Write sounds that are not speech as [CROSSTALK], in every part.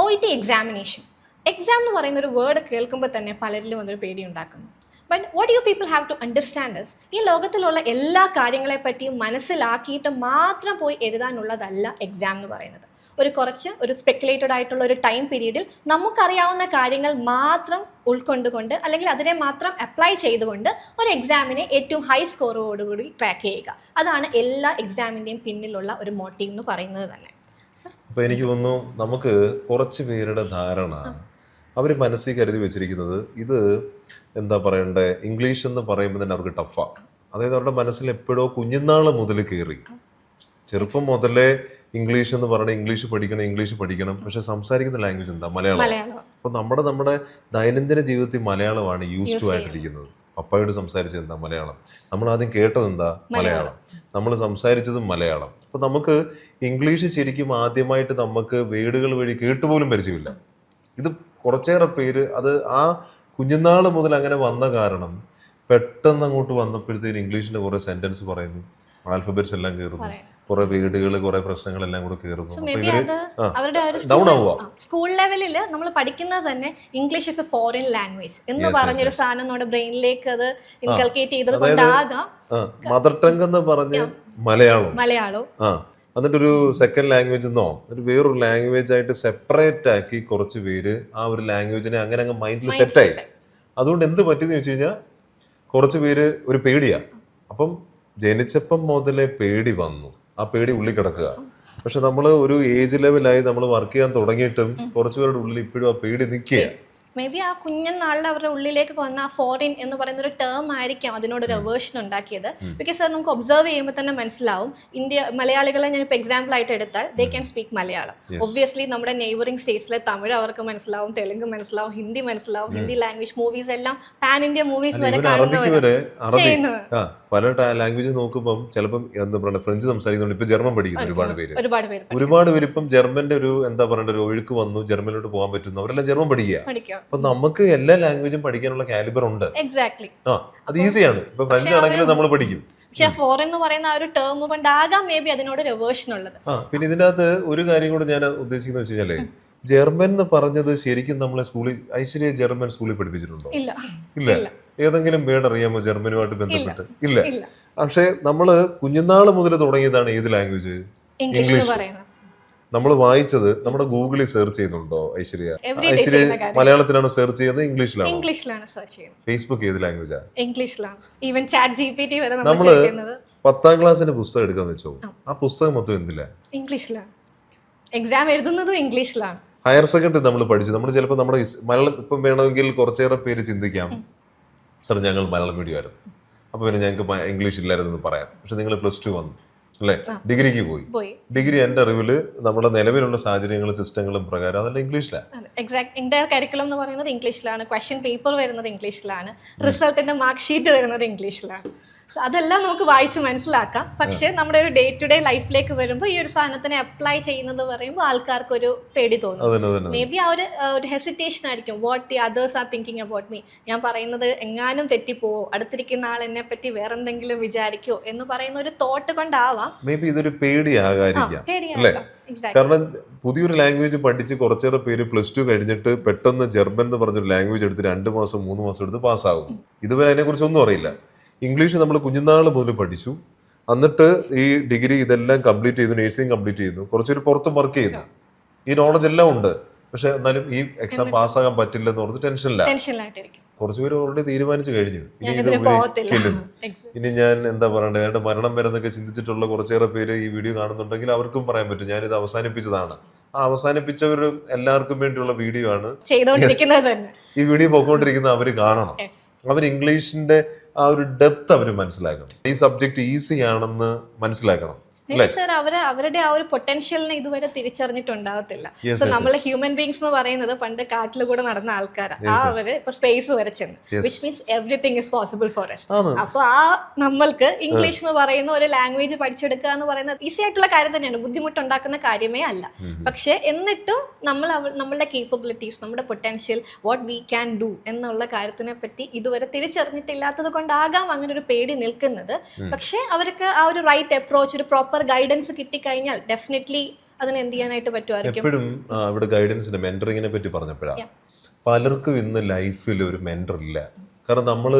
O E T examination exam എന്ന് പറയുന്ന ഒരു വേർഡ് കേൾക്കുമ്പോൾ തന്നെ പലരിലും അതൊരു പേടി ഉണ്ടാക്കുന്നു. But what you people have to understand is ഈ ലോകത്തിലുള്ള എല്ലാ കാര്യങ്ങളെപ്പറ്റിയും മനസ്സിലാക്കിയിട്ട് മാത്രം പോയി എഴുതാനുള്ളതല്ല എക്സാം എന്ന് പറയുന്നത്. ഒരു കുറച്ച് ഒരു സ്പെക്കുലേറ്റഡ് ആയിട്ടുള്ള ഒരു ടൈം പീരീഡിൽ നമുക്കറിയാവുന്ന കാര്യങ്ങൾ മാത്രം ഉൾക്കൊണ്ടുകൊണ്ട് അല്ലെങ്കിൽ അതിനെ മാത്രം അപ്ലൈ ചെയ്തുകൊണ്ട് ഒരു എക്സാമിനെ ഏറ്റവും ഹൈ സ്കോറോടുകൂടി ക്രാക്ക് ചെയ്യുക. അതാണ് എല്ലാ എക്സാമിന്റെയും പിന്നിലുള്ള ഒരു മോട്ടീവ് എന്ന് പറയുന്നത് തന്നെ. സർ അപ്പൊ എനിക്ക് തോന്നുന്നു നമുക്ക് കുറച്ച് പേരുടെ ധാരണ അവർ മനസ്സിൽ കരുതി വെച്ചിരിക്കുന്നത് ഇത് എന്താ പറയണ്ടേ ഇംഗ്ലീഷ് എന്ന് പറയുമ്പോൾ തന്നെ അവർക്ക് ടഫാണ് അതായത് അവരുടെ മനസ്സിൽ എപ്പോഴോ കുഞ്ഞുനാൾ മുതൽ കയറി ചെറുപ്പം മുതലേ ഇംഗ്ലീഷ് എന്ന് പറഞ്ഞാൽ ഇംഗ്ലീഷ് പഠിക്കണം ഇംഗ്ലീഷ് പഠിക്കണം. പക്ഷെ സംസാരിക്കുന്ന ലാംഗ്വേജ് എന്താ? മലയാളം. മലയാളം. അപ്പൊ നമ്മുടെ നമ്മുടെ ദൈനംദിന ജീവിതത്തിൽ മലയാളമാണ് യൂസ് ടു ആയിട്ടിരിക്കുന്നത്. പപ്പായോട് സംസാരിച്ചത് എന്താ? മലയാളം. നമ്മൾ ആദ്യം കേട്ടത് എന്താ? മലയാളം. നമ്മൾ സംസാരിച്ചതും മലയാളം. അപ്പൊ നമുക്ക് ഇംഗ്ലീഷ് ശരിക്കും ആദ്യമായിട്ട് നമുക്ക് വീടുകൾ വഴി കേട്ടുപോലും പരിചയമില്ല. ഇത് കുറച്ചേറെ പേര് അത് ആ കുഞ്ഞുനാൾ മുതൽ അങ്ങനെ വന്ന കാരണം പെട്ടെന്ന് അങ്ങോട്ട് വന്നപ്പോഴത്തേന് ഇംഗ്ലീഷിന്റെ കുറെ സെന്റൻസ് പറയുന്നു. ആൽഫബറ്റ്സ് എല്ലാം കയറുന്നു. കുറെ വീടുകൾ കുറെ പ്രശ്നങ്ങളെല്ലാം കൂടെ കയറുന്നു. സ്കൂൾ ലെവലിൽ നമ്മൾ പഠിക്കുന്നത് തന്നെ English is a foreign language എന്ന് പറഞ്ഞൊരു സാധനം നമ്മുടെ ബ്രെയിനിലേക്ക് അത് ഇൻകൽക്കേറ്റ് ചെയ്തത് കൊണ്ടാകാം. മദർ ടങ് എന്ന് പറഞ്ഞ മലയാളം. മലയാളവും ആ എന്നിട്ടൊരു സെക്കൻഡ് ലാംഗ്വേജ് എന്നോ ഒരു വേറൊരു ലാംഗ്വേജ് ആയിട്ട് സെപ്പറേറ്റ് ആക്കി കുറച്ച് പേര് ആ ഒരു ലാംഗ്വേജിനെ അങ്ങനെ അങ്ങ് മൈൻഡിൽ സെറ്റായി അതുകൊണ്ട് എന്ത് പറ്റിയെന്ന് വെച്ച് കഴിഞ്ഞാൽ കുറച്ച് പേര് ഒരു പേടിയാണ് അപ്പം ജനിച്ചപ്പം മുതലേ പേടി വന്നു. ആ പേടി ഉള്ളിൽ കിടക്കുക. പക്ഷെ നമ്മൾ ഒരു ഏജ് ലെവലായി നമ്മൾ വർക്ക് ചെയ്യാൻ തുടങ്ങിയിട്ടും കുറച്ചുപേരുടെ ഉള്ളിൽ ഇപ്പോഴും ആ പേടി നിൽക്കുക മേ ബി ആ കുഞ്ഞനാളിൽ അവരുടെ ഉള്ളിലേക്ക് വന്ന ആ ഫോറിൻ എന്ന് പറയുന്ന ഒരു ടേം ആയിരിക്കാം അതിനോടൊരു അവേർഷൻ ഉണ്ടാക്കിയത്. ബിക്കോസ് അത് നമുക്ക് ഒബ്സർവ് ചെയ്യുമ്പോൾ തന്നെ മനസ്സിലാവും. ഇന്ത്യ മലയാളികളെ ഞാൻ ഇപ്പോൾ എക്സാമ്പിൾ ആയിട്ട് എടുത്താൽ they can speak Malayalam. Obviously നമ്മുടെ നെയ്ബറിംഗ് സ്റ്റേറ്റ്സിലെ തമിഴ് അവർക്ക് മനസ്സിലാവും തെലുങ്ക് മനസ്സിലാവും ഹിന്ദി മനസ്സിലാവും ഹിന്ദി ലാംഗ്വേജ് മൂവീസ് എല്ലാം പാൻ ഇന്ത്യ മൂവീസ് വരെ പല ലാംഗ്വേജ് നോക്കുമ്പോൾ ചിലപ്പം എന്താ പറയുക ഫ്രഞ്ച് സംസാരിക്കുന്നുണ്ട് ഇപ്പൊ ജർമ്മൻ പഠിക്കുന്നു ഒരുപാട് പേര്. ഒരുപാട് പേര് ഒരുപാട് പേര് ഇപ്പം ജർമ്മന്റെ ഒരു എന്താ പറയുക ഒരു ഒഴുക്ക് വന്നു ജർമ്മനിലോട്ട് പോകാൻ പറ്റുന്നു. അവരെല്ലാം ജർമ്മൻ പഠിക്കുക. പഠിക്കാം അപ്പൊ നമുക്ക് എല്ലാ ലാംഗ്വേജും പഠിക്കാനുള്ള കാലിബർ ഉണ്ട്. എക്സാക്ട്ലി ആ അത് ഈസിയാണ് ഇപ്പൊ ഫ്രഞ്ച് ആണെങ്കിലും നമ്മൾ പഠിക്കും. പക്ഷെ ഫോറിൻ എന്ന് പറയുന്ന ആ ഒരു ടേം കൊണ്ടാകാം മേ ബി അതിനോട് ഒരു അവേർഷൻ ഉള്ളത് പിന്നെ ഇതിന്റെ അകത്ത് ഒരു കാര്യം കൂടെ ഞാൻ ഉദ്ദേശിക്കുന്നത് വെച്ച് കഴിഞ്ഞാലേ ജർമ്മൻ എന്ന് പറഞ്ഞത് ശരിക്കും നമ്മളെ സ്കൂളിൽ ഐശ്വര്യ ജർമ്മൻ സ്കൂളിൽ പഠിപ്പിച്ചിട്ടുണ്ടോ? ഇല്ല. ഇല്ല. ഏതെങ്കിലും വേർഡ് അറിയാമോ ജർമ്മനുമായിട്ട് ബന്ധപ്പെട്ട്? ഇല്ല. പക്ഷേ നമ്മൾ കുഞ്ഞുനാൾ മുതൽ തുടങ്ങിയതാണ് ഏത് ലാംഗ്വേജ് ഇംഗ്ലീഷ് നമ്മൾ വായിച്ചത് നമ്മുടെ ഗൂഗിളിൽ സെർച്ച് ചെയ്യുന്നുണ്ടോ ഐശ്വര്യ? ഐശ്വര്യ മലയാളത്തിലാണ് സെർച്ച് ചെയ്യുന്നത് ഇംഗ്ലീഷിലാണോ ഇംഗ്ലീഷിലാണ് സെർച്ച് ചെയ്യുന്നത്. ഫേസ്ബുക്ക് ഏത് ലാംഗ്വേജാണ് ഇംഗ്ലീഷിലാണ് even chat G P T വരെ നമ്മൾ പത്താം ക്ലാസ്സിന്റെ പുസ്തകം എടുക്കാന്ന് വെച്ചോ? ആ. പുസ്തകം മൊത്തം എന്തില്ല ഇംഗ്ലീഷിലാണ് എക്സാം എഴുതുന്നതും ഇംഗ്ലീഷിലാണ് ഹയർ സെക്കൻഡറി നമ്മൾ പഠിച്ചു. നമ്മൾ ചിലപ്പോൾ നമ്മുടെ മലയാളം ഇപ്പം വേണമെങ്കിൽ കുറച്ചേറെ പേര് ചിന്തിക്കാം. സർ ഞങ്ങൾ മലയാളം മീഡിയം ആയിരുന്നു. അപ്പോൾ പിന്നെ ഞങ്ങൾക്ക് ഇംഗ്ലീഷ് ഇല്ലായിരുന്നു എന്ന് പറയാം. പക്ഷെ നിങ്ങൾ പ്ലസ് ടു വന്നു. അല്ലേ? ഡിഗ്രിക്ക് പോയി. ഡിഗ്രി എന്റെ അറിവിൽ നമ്മുടെ നിലവിലുള്ള സാഹചര്യങ്ങളും സിസ്റ്റങ്ങളും പ്രകാരം അതെല്ലാം ഇംഗ്ലീഷിലാണ് എക്സാക്ട് എന്റെ കരിക്കുലം എന്ന് പറയുന്നത് ഇംഗ്ലീഷിലാണ്. ക്വസ്റ്റ്യൻ പേപ്പർ വരുന്നത് ഇംഗ്ലീഷിലാണ്. റിസൾട്ടിന്റെ മാർക്ക് ഷീറ്റ് വരുന്നത് ഇംഗ്ലീഷിലാണ്. അതെല്ലാം നമുക്ക് വായിച്ച് മനസ്സിലാക്കാം. പക്ഷേ നമ്മുടെ ഒരു ഡേ ടു ഡേ ലൈഫിലേക്ക് വരുമ്പോൾ ഈ ഒരു സാധനത്തിനെ അപ്ലൈ ചെയ്യുന്നത് പറയുമ്പോൾ ആൾക്കാർക്ക് ഒരു പേടി തോന്നും. മേ ബി ആ ഒരു ഒരു ഹെസിറ്റേഷൻ ആയിരിക്കും. What the others are thinking about me ഞാൻ പറയുന്നത് എങ്ങാനും തെറ്റിപ്പോവോ? അടുത്തിരിക്കുന്ന ആൾ എന്നെ പറ്റി വേറെ എന്തെങ്കിലും വിചാരിക്കോ എന്ന് പറയുന്ന ഒരു തോട്ട് കൊണ്ടാവാം. മേ ബി ഇതൊരു കാരണം പുതിയൊരു ലാംഗ്വേജ് പഠിച്ച് കുറച്ചേറെ പേര് പ്ലസ് ടു കഴിഞ്ഞിട്ട് പെട്ടെന്ന് ജർമ്മൻ എന്ന് പറഞ്ഞൊരു ലാംഗ്വേജ് എടുത്ത് രണ്ട് മാസം മൂന്ന് മാസം എടുത്ത് പാസ്സാകും ഇതുവരെ അതിനെക്കുറിച്ച് ഒന്നും അറിയില്ല. ഇംഗ്ലീഷ് നമ്മൾ കുഞ്ഞുനാൾ മുതൽ പഠിച്ചു. എന്നിട്ട് ഈ ഡിഗ്രി ഇതെല്ലാം കംപ്ലീറ്റ് ചെയ്തു നേഴ്സിംഗ് കംപ്ലീറ്റ് ചെയ്തു. കുറച്ചൊരു പുറത്തും വർക്ക് ചെയ്തു. ഈ നോളജ് എല്ലാം ഉണ്ട്. പക്ഷെ എന്നാലും ഈ എക്സാം പാസ്സാകാൻ പറ്റില്ലെന്ന് ഓർത്ത് ടെൻഷനില്ല കുറച്ച് പേര് ഓൾറെഡി തീരുമാനിച്ചു കഴിഞ്ഞു. ഇനി ഇത് [LAUGHS] Exactly. ഇനി ഞാൻ എന്താ പറയണ്ടേ? എന്റെ മരണം വരുന്നൊക്കെ ചിന്തിച്ചിട്ടുള്ള കുറച്ചേറെ പേര് ഈ വീഡിയോ കാണുന്നുണ്ടെങ്കിൽ അവർക്കും പറയാൻ പറ്റും. ഇത് അവസാനിപ്പിച്ചതാണ്. ആ അവസാനിപ്പിച്ചവർ എല്ലാവർക്കും വേണ്ടിയുള്ള വീഡിയോ ആണ്. ഈ വീഡിയോ പൊക്കോണ്ടിരിക്കുന്ന അവർ കാണണം. അവർ ഇംഗ്ലീഷിന്റെ ആ ഒരു ഡെപ്ത് അവർ മനസ്സിലാക്കണം. ഈ സബ്ജക്റ്റ് ഈസി ആണെന്ന് മനസ്സിലാക്കണം. സർ അവർ അവരുടെ ആ ഒരു പൊട്ടൻഷ്യലിനെ ഇതുവരെ തിരിച്ചറിഞ്ഞിട്ടുണ്ടാകത്തില്ല. സോ നമ്മൾ ഹ്യൂമൻ ബീങ്സ് എന്ന് പറയുന്നത് പണ്ട് കാട്ടിൽ കൂടെ നടന്ന ആൾക്കാരാണ് ആ അവർ ഇപ്പൊ സ്പേസ് വരെ ചെന്ന്. Which means everything is possible for us. അപ്പൊ ആ നമ്മൾക്ക് ഇംഗ്ലീഷ് എന്ന് പറയുന്ന ഒരു ലാംഗ്വേജ് പഠിച്ചെടുക്കുക എന്ന് പറയുന്നത് ഈസി ആയിട്ടുള്ള കാര്യം തന്നെയാണ്. ബുദ്ധിമുട്ടുണ്ടാക്കുന്ന കാര്യമേ അല്ല. പക്ഷെ എന്നിട്ടും നമ്മൾ നമ്മളുടെ കേപ്പബിലിറ്റീസ് നമ്മുടെ potential what we can do എന്നുള്ള കാര്യത്തിനെ പറ്റി ഇതുവരെ തിരിച്ചറിഞ്ഞിട്ടില്ലാത്തത് കൊണ്ടാകാം അങ്ങനെ ഒരു പേടി നിൽക്കുന്നത്. പക്ഷെ അവർക്ക് ആ ഒരു റൈറ്റ് അപ്രോച്ച് ഒരു പ്രോപ്പർ ഗൈഡൻസ് കിട്ടിക്കഴിഞ്ഞാൽ ഡെഫിനറ്റ്ലി അതിന് എന്ത് ചെയ്യാനായിട്ട് പറ്റുമായിരിക്കും? എപ്പോഴും ഇവിടെ ഗൈഡൻസിന്റെ മെന്ററിങ്ങിനെ പറ്റി പറഞ്ഞപ്പോഴാണ് പലർക്കും ഇന്ന് ലൈഫിൽ ഒരു മെന്റർ ഇല്ല. കാരണം നമ്മൾ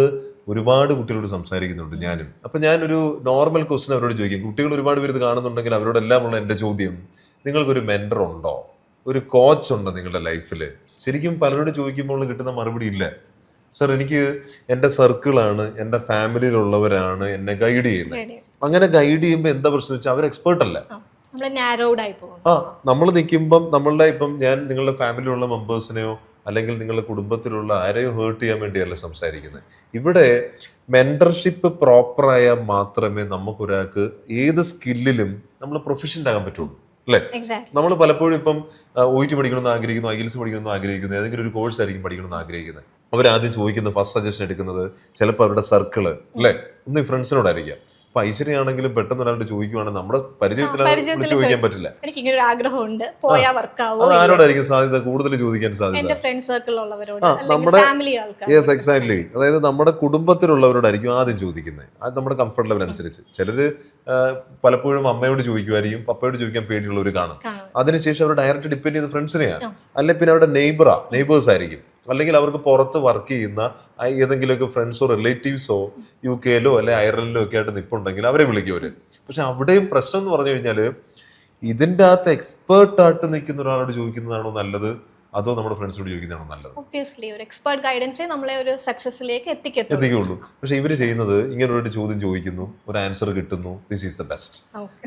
ഒരുപാട് കുട്ടികളോട് സംസാരിക്കുന്നുണ്ട് ഞാനും. അപ്പൊ ഞാനൊരു നോർമൽ ക്വസ്റ്റൻ അവരോട് ചോദിക്കും. കുട്ടികൾ ഒരുപാട് പേര് ഇത് കാണുന്നുണ്ടെങ്കിൽ അവരോടെല്ലാം ഉള്ള എന്റെ ചോദ്യം നിങ്ങൾക്കൊരു മെന്റർ ഉണ്ടോ? ഒരു കോച്ച് ഉണ്ടോ നിങ്ങളുടെ ലൈഫിൽ ശരിക്കും പലരോട് ചോദിക്കുമ്പോൾ കിട്ടുന്ന മറുപടി ഇല്ല. സർ എനിക്ക് എന്റെ സർക്കിളാണ് എന്റെ ഫാമിലിയിലുള്ളവരാണ് എന്നെ ഗൈഡ് ചെയ്യുന്നത്. അങ്ങനെ ഗൈഡ് ചെയ്യുമ്പോൾ എന്താ പ്രശ്നം വെച്ചാൽ അവർ എക്സ്പേർട്ട് അല്ല. ആ, നമ്മൾ നിൽക്കുമ്പം നമ്മളുടെ ഇപ്പം ഞാൻ നിങ്ങളുടെ ഫാമിലിയിലുള്ള മെമ്പേഴ്സിനെയോ അല്ലെങ്കിൽ നിങ്ങളുടെ കുടുംബത്തിലുള്ള ആരെയോ ഹേർട്ട് ചെയ്യാൻ വേണ്ടിയല്ല സംസാരിക്കുന്നത്. ഇവിടെ മെന്റർഷിപ്പ് പ്രോപ്പറായാൽ മാത്രമേ നമുക്കൊരാൾക്ക് ഏത് സ്കില്ലിലും നമ്മൾ പ്രൊഫഷന്റ് ആകാൻ പറ്റുള്ളൂ. അല്ലേ? നമ്മൾ പലപ്പോഴും ഇപ്പം ഒയിറ്റ് ടി പഠിക്കണമെന്ന് ആഗ്രഹിക്കുന്നു ഐഗിൽസ് പഠിക്കണം എന്ന് ആഗ്രഹിക്കുന്നു ഏതെങ്കിലും ഒരു കോഴ്സ് ആയിരിക്കും പഠിക്കണം പഠിക്കണമെന്ന് ആഗ്രഹിക്കുന്നത്. അവരാദ്യം ചോദിക്കുന്നത് ഫസ്റ്റ് സജഷൻ എടുക്കുന്നത് ചിലപ്പോൾ അവരുടെ സർക്കിൾ അല്ലേ? ഒന്ന് ഫ്രണ്ട്സിനോടായിരിക്കാം അപ്പൊ ഐശ്വര്യാണെങ്കിലും പെട്ടെന്ന് ഒരാളോട് ചോദിക്കുവാണെങ്കിൽ നമ്മുടെ പരിചയത്തിലാണ് ചോദിക്കാൻ പറ്റില്ല. എനിക്ക് ഇങ്ങനെ ഒരു ആഗ്രഹമുണ്ട് പോയാ വർക്കാവോ ആരോടായിരിക്കും സാധ്യത? കൂടുതൽ ചോദിക്കാൻ സാധ്യത. എന്റെ ഫ്രണ്ട് സർക്കിൾ ഉള്ളവരോട് നമ്മുടെ- ഫാമിലി ആൾക്കാർ യെസ് എക്സാക്ട്ലി അതായത് നമ്മുടെ കുടുംബത്തിലുള്ളവരോടായിരിക്കും ആദ്യം ചോദിക്കുന്നത് അത് നമ്മുടെ കംഫർട്ട് ലെവൽ അനുസരിച്ച്. ചിലര് പലപ്പോഴും അമ്മയോട് ചോദിക്കുമായിരിക്കും പപ്പയോട് ചോദിക്കാൻ പേടിയുള്ളവർ കാണും. അതിനുശേഷം അവർ ഡയറക്റ്റ് ഡിപ്പെൻഡ് ചെയ്ത് ഫ്രണ്ട്സിനെയാണ്. അല്ലെ പിന്നെ അവരുടെ നെയ്ബറാ നെയ്ബേഴ്സ് ആയിരിക്കും. അല്ലെങ്കിൽ അവർക്ക് പുറത്ത് വർക്ക് ചെയ്യുന്ന ഏതെങ്കിലുമൊക്കെ ഫ്രണ്ട്സോ റിലേറ്റീവ്സോ യു കെയിലോ അല്ലെ അയർലൻഡിലോ ഒക്കെ ആയിട്ട് നിപ്പുണ്ടെങ്കിൽ അവരെ വിളിക്കും അവർ. പക്ഷെ അവിടെയും പ്രശ്നം എന്ന് പറഞ്ഞു കഴിഞ്ഞാൽ ഇതിന്റെ അകത്ത് എക്സ്പേർട്ട് ആയിട്ട് നിൽക്കുന്ന ഒരാളോട് ചോദിക്കുന്നതാണോ നല്ലത്? അതോ നമ്മുടെ ഫ്രണ്ട്സിനോട് ചോദിക്കുന്നതാണോ നല്ലത്? ഒബ്വിയസ്ലി ഒരു എക്സ്പേർട്ട് ഗൈഡൻസേ നമ്മളെ ഒരു സക്സസിലേക്ക് എത്തിക്കത്തുള്ളൂ. എത്തിക്കുള്ളൂ. പക്ഷെ ഇവർ ചെയ്യുന്നത് ഇങ്ങനെ ഒരു ചോദ്യം ചോദിക്കുന്നു ഒരു ആൻസർ കിട്ടുന്നു ദിസ് ഈസ് ദ ബെസ്റ്റ്.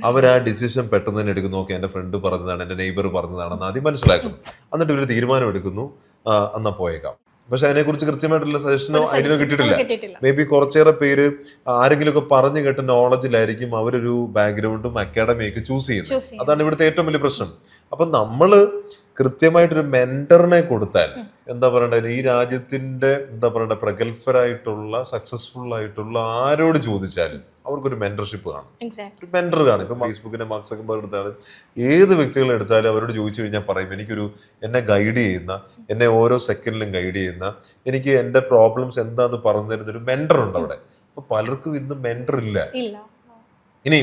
അവർ ആ ഡിസിഷൻ പെട്ടെന്ന് തന്നെ എടുക്കുന്നു. ഓക്കെ എന്റെ ഫ്രണ്ട് പറഞ്ഞതാണ് എന്റെ നെയ്ബർ പറഞ്ഞതാണെന്ന് ആദ്യം മനസ്സിലാക്കുന്നു. എന്നിട്ട് ഇവർ തീരുമാനം എടുക്കുന്നു. ആ, എന്നാ പോയേക്കാം. പക്ഷെ അതിനെക്കുറിച്ച് കൃത്യമായിട്ടുള്ള സജഷനോ ഐഡിയോ കിട്ടിയിട്ടില്ല. മേ ബി കുറച്ചേറെ പേര് ആരെങ്കിലും ഒക്കെ പറഞ്ഞു കേട്ട നോളജിലായിരിക്കും അവരൊരു ബാക്ക്ഗ്രൗണ്ടും അക്കാഡമിയൊക്കെ ചൂസ് ചെയ്യുന്നത്. അതാണ് ഇവിടുത്തെ ഏറ്റവും വലിയ പ്രശ്നം. അപ്പൊ നമ്മൾ കൃത്യമായിട്ടൊരു മെന്ററിനെ കൊടുത്താൽ എന്താ പറയണ്ടത് ഈ രാജ്യത്തിന്റെ എന്താ പറയണ്ട പ്രഗത്ഭരായിട്ടുള്ള സക്സസ്ഫുൾ ആയിട്ടുള്ള ആരോട് ചോദിച്ചാലും അവർക്കൊരു മെന്റർഷിപ്പ് കാണും. ഒരു മെന്റർ കാണും. ഇപ്പൊ ഫേസ്ബുക്കിന്റെ മാർക്ക് ഒക്കെ എടുത്താലും ഏത് വ്യക്തികളെ എടുത്താലും അവരോട് ചോദിച്ചു കഴിഞ്ഞാൽ പറയും എനിക്കൊരു എന്നെ ഗൈഡ് ചെയ്യുന്ന എന്നെ ഓരോ സെക്കൻഡിലും ഗൈഡ് ചെയ്യുന്ന എനിക്ക് എന്റെ പ്രോബ്ലംസ് എന്താന്ന് പറഞ്ഞു തരുന്ന ഒരു മെന്റർ ഉണ്ട് അവിടെ. അപ്പൊ പലർക്കും ഇന്ന് മെന്റർ ഇല്ല. ഇല്ല. ഇനി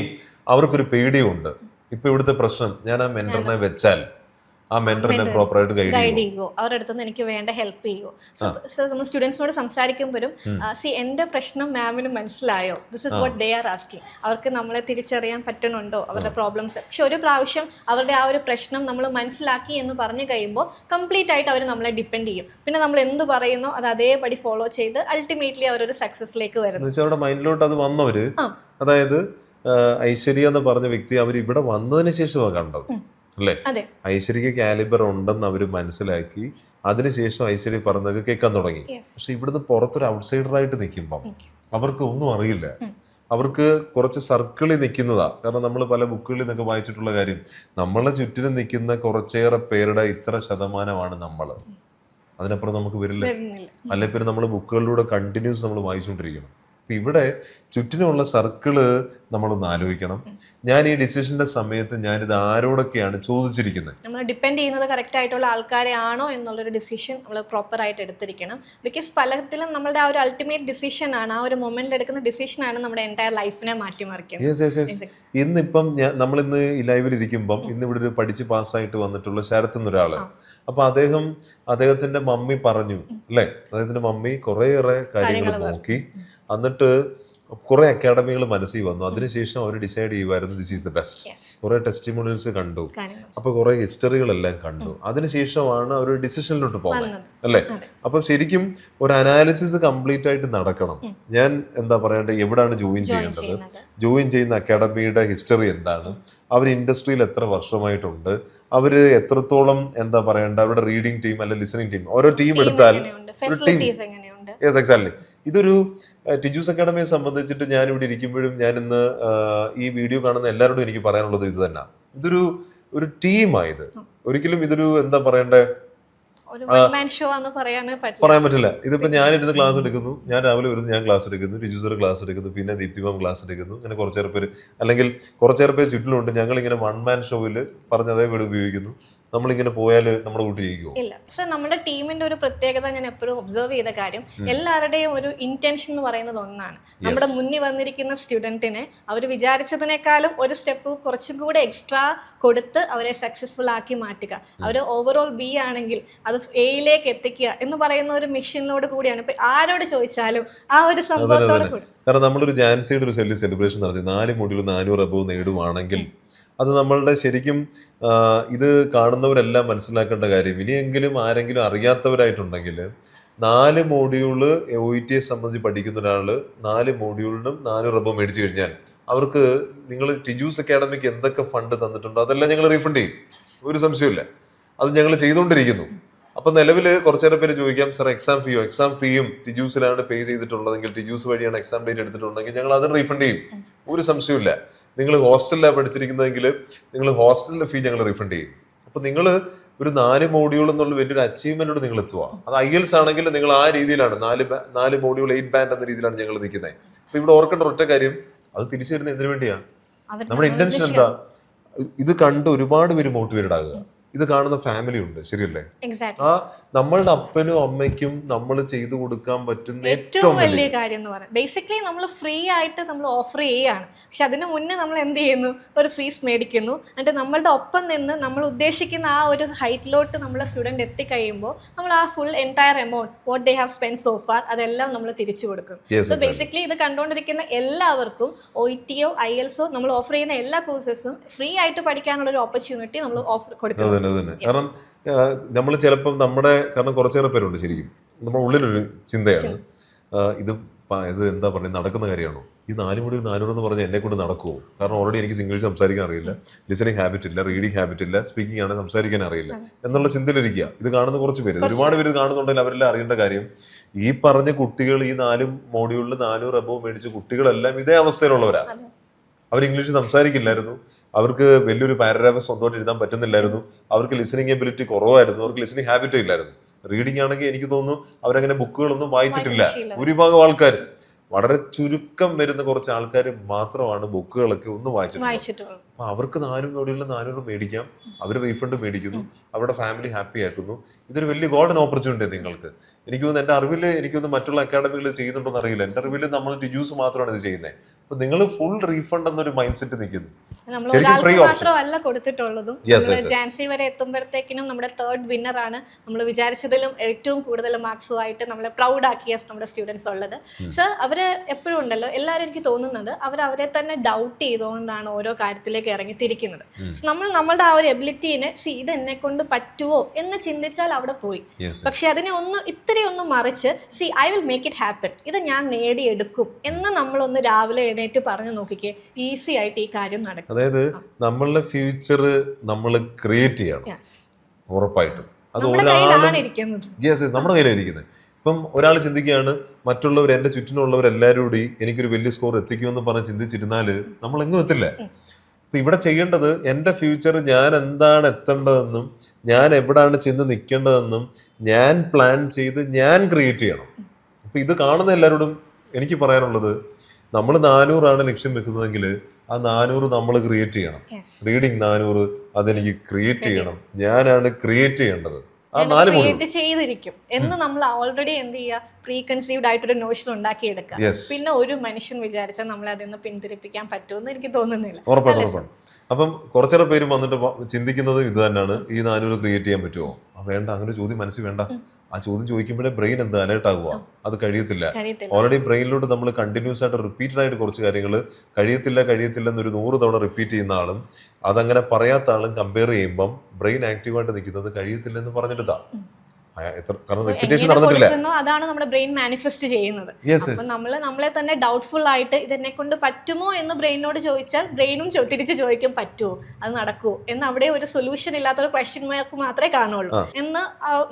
അവർക്കൊരു പേടിയുണ്ട്. ഇപ്പൊ ഇവിടുത്തെ പ്രശ്നം ഞാൻ ആ മെന്ററിനെ വെച്ചാൽ ആ മെന്ററിനെ ഗൈഡ് ചെയ്യുമോ അവരുടെ എനിക്ക് വേണ്ട ഹെൽപ്പ് ചെയ്യുമോ സോ നമ്മൾ സ്റ്റുഡൻസിനോട് സംസാരിക്കുമ്പോഴും സി എന്റെ പ്രശ്നം മാമിന് മനസ്സിലായോ? This is what they are asking അവർക്ക് നമ്മളെ തിരിച്ചറിയാൻ പറ്റുന്നുണ്ടോ? അവരുടെ പ്രോബ്ലംസ് പക്ഷെ ഒരു പ്രാവശ്യം അവരുടെ ആ ഒരു പ്രശ്നം നമ്മൾ മനസ്സിലാക്കി എന്ന് പറഞ്ഞു കഴിയുമ്പോൾ കംപ്ലീറ്റ് ആയിട്ട് അവർ നമ്മളെ ഡിപ്പെൻഡ് ചെയ്യും. പിന്നെ നമ്മൾ എന്ത് പറയുന്നോ അത് അതേപടി ഫോളോ ചെയ്ത് അൾട്ടിമേറ്റ്ലി അവരൊരു സക്സസിലേക്ക് വരുന്നു. അവരുടെ മൈൻഡിലോട്ട് അത് വന്നവര് അതായത് ഐശ്വര്യ എന്ന് പറഞ്ഞ വ്യക്തി അവർ ഇവിടെ വന്നതിന് ശേഷമാണ് കണ്ടത്. അല്ലേ? ഐശ്വര്യക്ക് കാലിബർ ഉണ്ടെന്ന് അവർ മനസ്സിലാക്കി അതിനുശേഷം ഐശ്വര്യ പറഞ്ഞത് കേൾക്കാൻ തുടങ്ങി. പക്ഷെ ഇവിടുന്ന് പുറത്തൊരു ഔട്ട്സൈഡർ ആയിട്ട് നിൽക്കുമ്പം അവർക്ക് ഒന്നും അറിയില്ല. അവർക്ക് കുറച്ച് സർക്കിളിൽ നിൽക്കുന്നതാ. കാരണം നമ്മൾ പല ബുക്കുകളിൽ നിന്നൊക്കെ വായിച്ചിട്ടുള്ള കാര്യം നമ്മളെ ചുറ്റിനും നിൽക്കുന്ന കുറച്ചേറെ പേരുടെ ഇത്ര ശതമാനമാണ് നമ്മൾ. അതിനപ്പുറം നമുക്ക് വരില്ല. അല്ലെ പിന്നെ നമ്മൾ ബുക്കുകളിലൂടെ കണ്ടിന്യൂസ് നമ്മൾ വായിച്ചുകൊണ്ടിരിക്കണം. അപ്പൊ ഇവിടെ ചുറ്റിനുമുള്ള സർക്കിൾ നമ്മളൊന്ന് ആലോചിക്കണം. ഞാൻ ഈ ഡിസിഷന്റെ സമയത്ത് ഞാനിത് ആരോടൊക്കെയാണ് ചോദിച്ചിരിക്കുന്നത്? നമ്മൾ ഡിപ്പെൻഡ് ചെയ്യുന്നത് കറക്റ്റ് ആയിട്ടുള്ള ആൾക്കാരെ ആണോ എന്നുള്ളൊരു ഡിസിഷൻ നമ്മൾ പ്രോപ്പർ ആയിട്ട് എടുത്തിരിക്കണം. ബിക്കോസ് പലത്തിലും നമ്മളുടെ ആ ഒരു അൾട്ടിമേറ്റ് ഡിസിഷൻ ആണ് ആ ഒരു മൊമെന്റിൽ എടുക്കുന്ന ഡിസിഷൻ ആണ് നമ്മുടെ എന്റയർ ലൈഫിനെ മാറ്റിമറിക്കുന്നത്. ഇന്നിപ്പം ഞാൻ നമ്മളിന്ന് ഈ ലൈവിൽ ഇരിക്കുമ്പം ഇന്ന് ഇവിടെ ഒരു പഠിച്ച് പാസ്സായിട്ട് വന്നിട്ടുള്ള ശരത്ത് എന്നൊരാൾ. ആ. അപ്പൊ അദ്ദേഹം അദ്ദേഹത്തിന്റെ മമ്മി പറഞ്ഞു അല്ലേ അദ്ദേഹത്തിന്റെ മമ്മി കുറേയേറെ കാര്യങ്ങൾ നോക്കി എന്നിട്ട് കുറെ അക്കാഡമികൾ മനസ്സിൽ വന്നു. അതിനുശേഷം അവർ ഡിസൈഡ് ചെയ്യുമായിരുന്നു ദിസ് ഈസ് ദ ബെസ്റ്റ് കുറെ ടെസ്റ്റിമോണിയൽസ് കണ്ടു. അപ്പൊ കുറെ ഹിസ്റ്ററികളെല്ലാം കണ്ടു. അതിനുശേഷമാണ് അവർ ഡിസിഷനിലോട്ട് പോകുന്നത് അല്ലേ. അപ്പം ശരിക്കും ഒരു അനാലിസിസ് കംപ്ലീറ്റ് ആയിട്ട് നടക്കണം. ഞാൻ എന്താ പറയണ്ടത്? എവിടാണ് ജോയിൻ ചെയ്യേണ്ടത്? ജോയിൻ ചെയ്യുന്ന അക്കാഡമിയുടെ ഹിസ്റ്ററി എന്താണ്? അവർ ഇൻഡസ്ട്രിയിൽ എത്ര വർഷമായിട്ടുണ്ട്? അവർ എത്രത്തോളം എന്താ പറയണ്ട? അവരുടെ റീഡിംഗ് ടീം അല്ലെ ലിസണിങ് ടീം ഓരോ ടീം എടുത്താൽ യെസ് എക്സാക്ട്ലി ഇതൊരു ടിജൂസ് അക്കാഡമിയെ സംബന്ധിച്ചിട്ട് ഞാൻ ഇവിടെ ഇരിക്കുമ്പോഴും ഞാൻ ഇന്ന് ഈ വീഡിയോ കാണുന്ന എല്ലാവരോടും എനിക്ക് പറയാനുള്ളത് ഇത് തന്നെ. ഇതൊരു ഒരു ടീമായത്. ഒരിക്കലും ഇതൊരു എന്താ പറയണ്ടേ? പറയാൻ പറ്റില്ല. ഇതിപ്പോ ഞാനിരുന്ന് ക്ലാസ് എടുക്കുന്നു. ഞാൻ രാവിലെ വരുന്നു ഞാൻ ക്ലാസ് എടുക്കുന്നു. രിജുസർ ക്ലാസ് എടുക്കുന്നു. പിന്നെ ദീപ്തിമാം ക്ലാസ് എടുക്കുന്നു. അങ്ങനെ കുറച്ചേറെ പേര്. അല്ലെങ്കിൽ കുറച്ചേറെ പേര് ചുറ്റിലുണ്ട്. ഞങ്ങൾ ഇങ്ങനെ വൺ മാൻ ഷോയിൽ പറഞ്ഞ അതേ വീട് ഉപയോഗിക്കുന്നു. നമ്മളിങ്ങനെ പോയാൽ നമ്മുടെ കൂട്ടി ജയിക്കുമോ ഇല്ല. സർ നമ്മുടെ ടീമിന്റെ ഒരു പ്രത്യേകത ഞാൻ എപ്പോഴും ഒബ്സർവ് ചെയ്ത കാര്യം എല്ലാവരുടെയും ഒരു ഇന്റൻഷൻ എന്ന് പറയുന്നത് ഒന്നാണ്. നമ്മുടെ മുന്നിൽ വന്നിരിക്കുന്ന സ്റ്റുഡന്റിനെ അവർ വിചാരിച്ചതിനേക്കാളും ഒരു സ്റ്റെപ്പ് കുറച്ചും കൂടെ എക്സ്ട്രാ കൊടുത്ത് അവരെ സക്സസ്ഫുൾ ആക്കി മാറ്റുക. അവർ ഓവറോൾ ബി ആണെങ്കിൽ അത് എയിലേക്ക് എത്തിക്കുക എന്ന് പറയുന്ന ഒരു മിഷനിലോട് കൂടിയാണ്. ഇപ്പൊ ആരോട് ചോദിച്ചാലും ആ ഒരു സംഭവത്തോട് കൂടി. കാരണം നമ്മളൊരു ജാൻസിയുടെ ഒരു സെല്ലി സെലിബ്രേഷൻ നടത്തി. നാല് മോഡ്യൂൾ നാനൂറ് അബവ് നേടുവാണെങ്കിൽ അത് നമ്മളുടെ ശരിക്കും ഇത് കാണുന്നവരെല്ലാം മനസ്സിലാക്കേണ്ട കാര്യം ഇനിയെങ്കിലും ആരെങ്കിലും അറിയാത്തവരായിട്ടുണ്ടെങ്കിൽ നാല് മോഡ്യൂൾ ഒ ഇ ടിയെ സംബന്ധിച്ച് പഠിക്കുന്ന ഒരാൾ നാല് മോഡ്യൂളിനും നാനൂറ് റബ്ബ് മേടിച്ചു കഴിഞ്ഞാൽ അവർക്ക് നിങ്ങൾ ടിജൂസ് അക്കാഡമിക്ക് എന്തൊക്കെ ഫണ്ട് തന്നിട്ടുണ്ടോ അതെല്ലാം ഞങ്ങൾ റീഫണ്ട് ചെയ്യും. ഒരു സംശയമില്ല അത് ഞങ്ങൾ ചെയ്തുകൊണ്ടിരിക്കുന്നു. അപ്പം നിലവിൽ കുറച്ചേറെ പേര് ചോദിക്കാം സാർ എക്സാം ഫീയോ എക്സാം ഫീയും ടിജൂസിലാണ് പേ ചെയ്തിട്ടുള്ളതെങ്കിൽ ടിജൂസ് വഴിയാണ് എക്സാം ഡേറ്റ് എടുത്തിട്ടുണ്ടെങ്കിൽ ഞങ്ങൾ അത് റീഫണ്ട് ചെയ്യും. ഒരു സംശയമില്ല നിങ്ങൾ ഹോസ്റ്റലിലാണ് പഠിച്ചിരിക്കുന്നതെങ്കിൽ നിങ്ങൾ ഹോസ്റ്റലിന്റെ ഫീ ഞങ്ങൾ റീഫണ്ട് ചെയ്യും. അപ്പോൾ നിങ്ങൾ ഒരു നാല് മോഡ്യൂൾ എന്നുള്ള വലിയൊരു അച്ചീവ്മെന്റോട് നിങ്ങൾ എത്തുക അത് ഐ എൽസ് ആണെങ്കിൽ നിങ്ങൾ ആ രീതിയിലാണ് നാല് നാല് മോഡ്യൂൾ എയ്റ്റ് ബാൻഡ് എന്ന രീതിയിലാണ് ഞങ്ങൾ നിൽക്കുന്നത് അപ്പോൾ ഇവിടെ ഓർക്കേണ്ട ഒറ്റ കാര്യം അത് തിരിച്ചു വരുന്നത് എന്തിനു വേണ്ടിയാണ് നമ്മുടെ ഇന്റൻഷൻ എന്താ? ഇത് കണ്ട് ഒരുപാട് പേര് മോട്ടിവേറ്റഡ് ആകുക. ഇത് കാണുന്ന ഫാമിലി ഉണ്ട് ശരിയല്ലേ? ആ നമ്മളുടെ അപ്പനും അമ്മയ്ക്കും നമ്മൾ ചെയ്തു കൊടുക്കാൻ പറ്റുന്ന ഏറ്റവും വലിയ കാര്യം എന്ന് പറയുന്നത്. ബേസിക്കലി നമ്മൾ ഫ്രീ ആയിട്ട് നമ്മൾ ഓഫർ ചെയ്യുകയാണ്. പക്ഷെ അതിന് മുന്നേ നമ്മൾ എന്ത് ചെയ്യുന്നു? ഒരു ഫീസ് മേടിക്കുന്നു. എന്നിട്ട് നമ്മളുടെ ഒപ്പം നിന്ന് നമ്മൾ ഉദ്ദേശിക്കുന്ന ആ ഒരു ഹൈറ്റിലോട്ട് നമ്മളെ സ്റ്റുഡന്റ് എത്തിക്കഴിയുമ്പോൾ നമ്മൾ ആ full entire amount what they have spend so far അതെല്ലാം നമ്മൾ തിരിച്ചു കൊടുക്കും. സോ ബേസിക്കലി ഇത് കണ്ടുകൊണ്ടിരിക്കുന്ന എല്ലാവർക്കും ഒ ടിയോ ഐ എൽസോ നമ്മൾ ഓഫർ ചെയ്യുന്ന എല്ലാ കോഴ്സസും ഫ്രീ ആയിട്ട് പഠിക്കാനുള്ള ഒരു ഓപ്പർച്യൂണിറ്റി നമ്മൾ ഓഫർ തന്നെ അതന്നെ കാരണം നമ്മൾ ചിലപ്പം നമ്മുടെ കാരണം കുറച്ചേറെ പേരുണ്ട് ശരിക്കും. നമ്മുടെ ഉള്ളിലൊരു ചിന്തയാണ്. ഇത് ഇത് എന്താ പറയുക നടക്കുന്ന കാര്യമാണോ? ഈ നാല് മണി നാനൂറ് എന്ന് പറഞ്ഞാൽ എന്നെ കൊണ്ട് നടക്കുമോ കാരണം ഓൾറെഡി എനിക്ക് ഇംഗ്ലീഷ് സംസാരിക്കാൻ അറിയില്ല. ലിസണിങ് ഹാബിറ്റ് ഇല്ല റീഡിങ് ഹാബിറ്റ് ഇല്ല സ്പീക്കിംഗ് ആണ് സംസാരിക്കാൻ അറിയില്ല. എന്നുള്ള ചിന്തയിലിരിക്കുക. ഇത് കാണുന്ന കുറച്ച് പേര്. ഒരുപാട് പേര്. കാണുന്നുണ്ടെങ്കിൽ അവരെല്ലാം അറിയേണ്ട കാര്യം ഈ പറഞ്ഞ കുട്ടികൾ ഈ നാല് മോഡ്യൂളിൽ നാനൂറ് അബോ മേടിച്ച കുട്ടികളെല്ലാം ഇതേ അവസ്ഥയിലുള്ളവരാ. അവർ ഇംഗ്ലീഷ് സംസാരിക്കില്ലായിരുന്നു. അവർക്ക് വലിയൊരു പാരഗ്രാഫ് സ്വന്തമായിട്ട് എഴുതാൻ പറ്റുന്നില്ലായിരുന്നു. അവർക്ക് ലിസണിങ് എബിലിറ്റി കുറവായിരുന്നു. അവർക്ക് ലിസണിങ് ഹാബിറ്റ് ഇല്ലായിരുന്നു. റീഡിംഗ് ആണെങ്കിൽ എനിക്ക് തോന്നുന്നു അവരങ്ങനെ ബുക്കുകളൊന്നും വായിച്ചിട്ടില്ല. ഭൂരിഭാഗം ആൾക്കാർ വളരെ ചുരുക്കം വരുന്ന കുറച്ച് ആൾക്കാർ മാത്രമാണ് ബുക്കുകളൊക്കെ ഒന്ന് വായിച്ചിട്ടുള്ളത്. വായിച്ചിട്ടുള്ളൂ അപ്പൊ അവർക്ക് നാനൂറ് നോടിയുള്ള നാനൂറ് മേടിക്കാം. അവർ റീഫണ്ട് മേടിക്കുന്നു. അവരുടെ ഫാമിലി ഹാപ്പി ആക്കുന്നു. ഇതൊരു വലിയ ഗോൾഡൻ ഓപ്പർച്യൂണിറ്റി നിങ്ങൾക്ക്. എനിക്ക് തോന്നുന്നു എന്റെ അറിവിൽ എനിക്കൊന്ന് മറ്റുള്ള അക്കാഡമികൾ ചെയ്യുന്നുണ്ടോ അറിയില്ല. എന്റെ അറിവിൽ നമ്മൾ ടിജൂസ് മാത്രമാണ് ഇത് ചെയ്യുന്നത് അപ്പൊ നിങ്ങൾ ഫുൾ റീഫണ്ട് എന്നൊരു മൈൻഡ് സെറ്റ് നിൽക്കുന്നു. മാത്രമല്ല കൊടുത്തിട്ടുള്ളതും. ജാൻസി വരെ എത്തുമ്പോഴത്തേക്കിനും നമ്മുടെ തേർഡ് വിന്നർ ആണ്. നമ്മൾ വിചാരിച്ചതിലും ഏറ്റവും കൂടുതൽ മാർക്സുമായിട്ട് നമ്മളെ പ്രൗഡ് ആക്കിയ നമ്മുടെ സ്റ്റുഡൻസ് ഉള്ളത്. സർ അവർ എപ്പോഴും ഉണ്ടല്ലോ എല്ലാവരും എനിക്ക് തോന്നുന്നത് അവർ അവരെ തന്നെ ഡൗട്ട് ചെയ്തുകൊണ്ടാണ് ഓരോ കാര്യത്തിലേക്ക് ഇറങ്ങിത്തിരിക്കുന്നത്. നമ്മൾ നമ്മളുടെ ആ ഒരു എബിലിറ്റീനെ സി ഇത് എന്നെ കൊണ്ട് പറ്റുമോ എന്ന് ചിന്തിച്ചാൽ അവിടെ പോയി. പക്ഷെ അതിനെ ഒന്ന് ഇത്തിരി ഒന്ന് മറിച്ച് see I will make it happen ഇത് ഞാൻ നേടിയെടുക്കും. എന്ന് നമ്മളൊന്ന് രാവിലെ എണീറ്റ് പറഞ്ഞു നോക്കിക്കേ ഈസി ആയിട്ട് ഈ കാര്യം നടക്കും. അതായത് നമ്മളുടെ ഫ്യൂച്ചർ നമ്മൾ ക്രിയേറ്റ് ചെയ്യണം. ഉറപ്പായിട്ടും. അത് യെസ് നമ്മുടെ കയ്യിലാണ് ഇരിക്കുന്നത്. ഇപ്പം ഒരാൾ ചിന്തിക്കുകയാണ് മറ്റുള്ളവർ എന്റെ ചുറ്റിനുള്ളവർ എല്ലാവരും കൂടി എനിക്കൊരു വലിയ സ്കോർ എത്തിക്കുമെന്ന് പറഞ്ഞ് ചിന്തിച്ചിരുന്നാൽ നമ്മൾ എങ്ങും എത്തില്ല. അപ്പൊ ഇവിടെ ചെയ്യേണ്ടത് എന്റെ ഫ്യൂച്ചർ ഞാൻ എന്താണ് എത്തേണ്ടതെന്നും ഞാൻ എവിടെയാണ് ചെന്ന് നിൽക്കേണ്ടതെന്നും ഞാൻ പ്ലാൻ ചെയ്ത് ഞാൻ ക്രിയേറ്റ് ചെയ്യണം. അപ്പൊ ഇത് കാണുന്ന എല്ലാവരോടും എനിക്ക് പറയാനുള്ളത് നമ്മൾ നാനൂറാണ് ലക്ഷ്യം വെക്കുന്നതെങ്കിൽ ആ നാനൂറ് നമ്മൾ ക്രിയേറ്റ് ചെയ്യണം. റീഡിങ് നാനൂറ് അതെനിക്ക് ക്രിയേറ്റ് ചെയ്യണം. ഞാനാണ് ക്രിയേറ്റ് ചെയ്യേണ്ടത്. ക്രിയേറ്റ് ചെയ്തിരിക്കും. എന്ന് നമ്മൾ ഓൾറെഡി എന്ത് ചെയ്യുക? പ്രീ കൺസീവ്ഡ് ആയിട്ടൊരു നോഷൻ ഉണ്ടാക്കിയെടുക്കുക. എടുക്കുക പിന്നെ ഒരു മനുഷ്യൻ വിചാരിച്ചാൽ നമ്മൾ അതിൽ നിന്ന് പിന്തിരിപ്പിക്കാൻ പറ്റുമെന്ന് എനിക്ക് തോന്നുന്നില്ല. ഉറപ്പാണ് ഉറപ്പാണ് അപ്പം കുറച്ചേറെ പേര് വന്നിട്ട് ചിന്തിക്കുന്നത് ഇത് തന്നെയാണ്. ഈ നാനൂറ് ക്രിയേറ്റ് ചെയ്യാൻ പറ്റുമോ? വേണ്ട അങ്ങനെ ചോദ്യം മനസ്സിൽ വേണ്ട. ആ ചോദ്യം ചോദിക്കുമ്പോഴേ ബ്രെയിൻ എന്താ അലേർട്ട് ആകുക അത് കഴിയത്തില്ല. ഓൾറെഡി ബ്രെയിനിലോട്ട് നമ്മൾ കണ്ടിന്യൂസ് ആയിട്ട് റിപ്പീറ്റഡ് ആയിട്ട് കുറച്ച് കാര്യങ്ങൾ കഴിയത്തില്ല കഴിയത്തില്ല എന്നൊരു നൂറ് തവണ റിപ്പീറ്റ് ചെയ്യുന്ന ആളും അതങ്ങനെ പറയാത്ത ആളും കമ്പയർ ചെയ്യുമ്പം ബ്രെയിൻ ആക്റ്റീവായിട്ട് നിൽക്കുന്നത് കഴിയത്തില്ല എന്ന് പറഞ്ഞിട്ടാ എത്ര കാരണം എങ്ങനെ നടന്നിട്ടില്ല. അതാണ് നമ്മുടെ ബ്രെയിൻ മാനിഫെസ്റ്റ് ചെയ്യുന്നത്. അപ്പൊ നമ്മൾ നമ്മളെ തന്നെ ഡൗട്ട്ഫുൾ ആയിട്ട് ഇതെന്നെ കൊണ്ട് പറ്റുമോ എന്ന് ബ്രെയിനോട് ചോദിച്ചാൽ ബ്രെയിനും തിരിച്ച് ചോദിക്കും പറ്റുമോ അത് നടക്കുമോ എന്ന് അവിടെ ഒരു സൊല്യൂഷൻ ഇല്ലാത്ത ഒരു ക്വസ്റ്റ്യൻ മാർക്ക് മാത്രമേ കാണുള്ളൂ. എന്ന്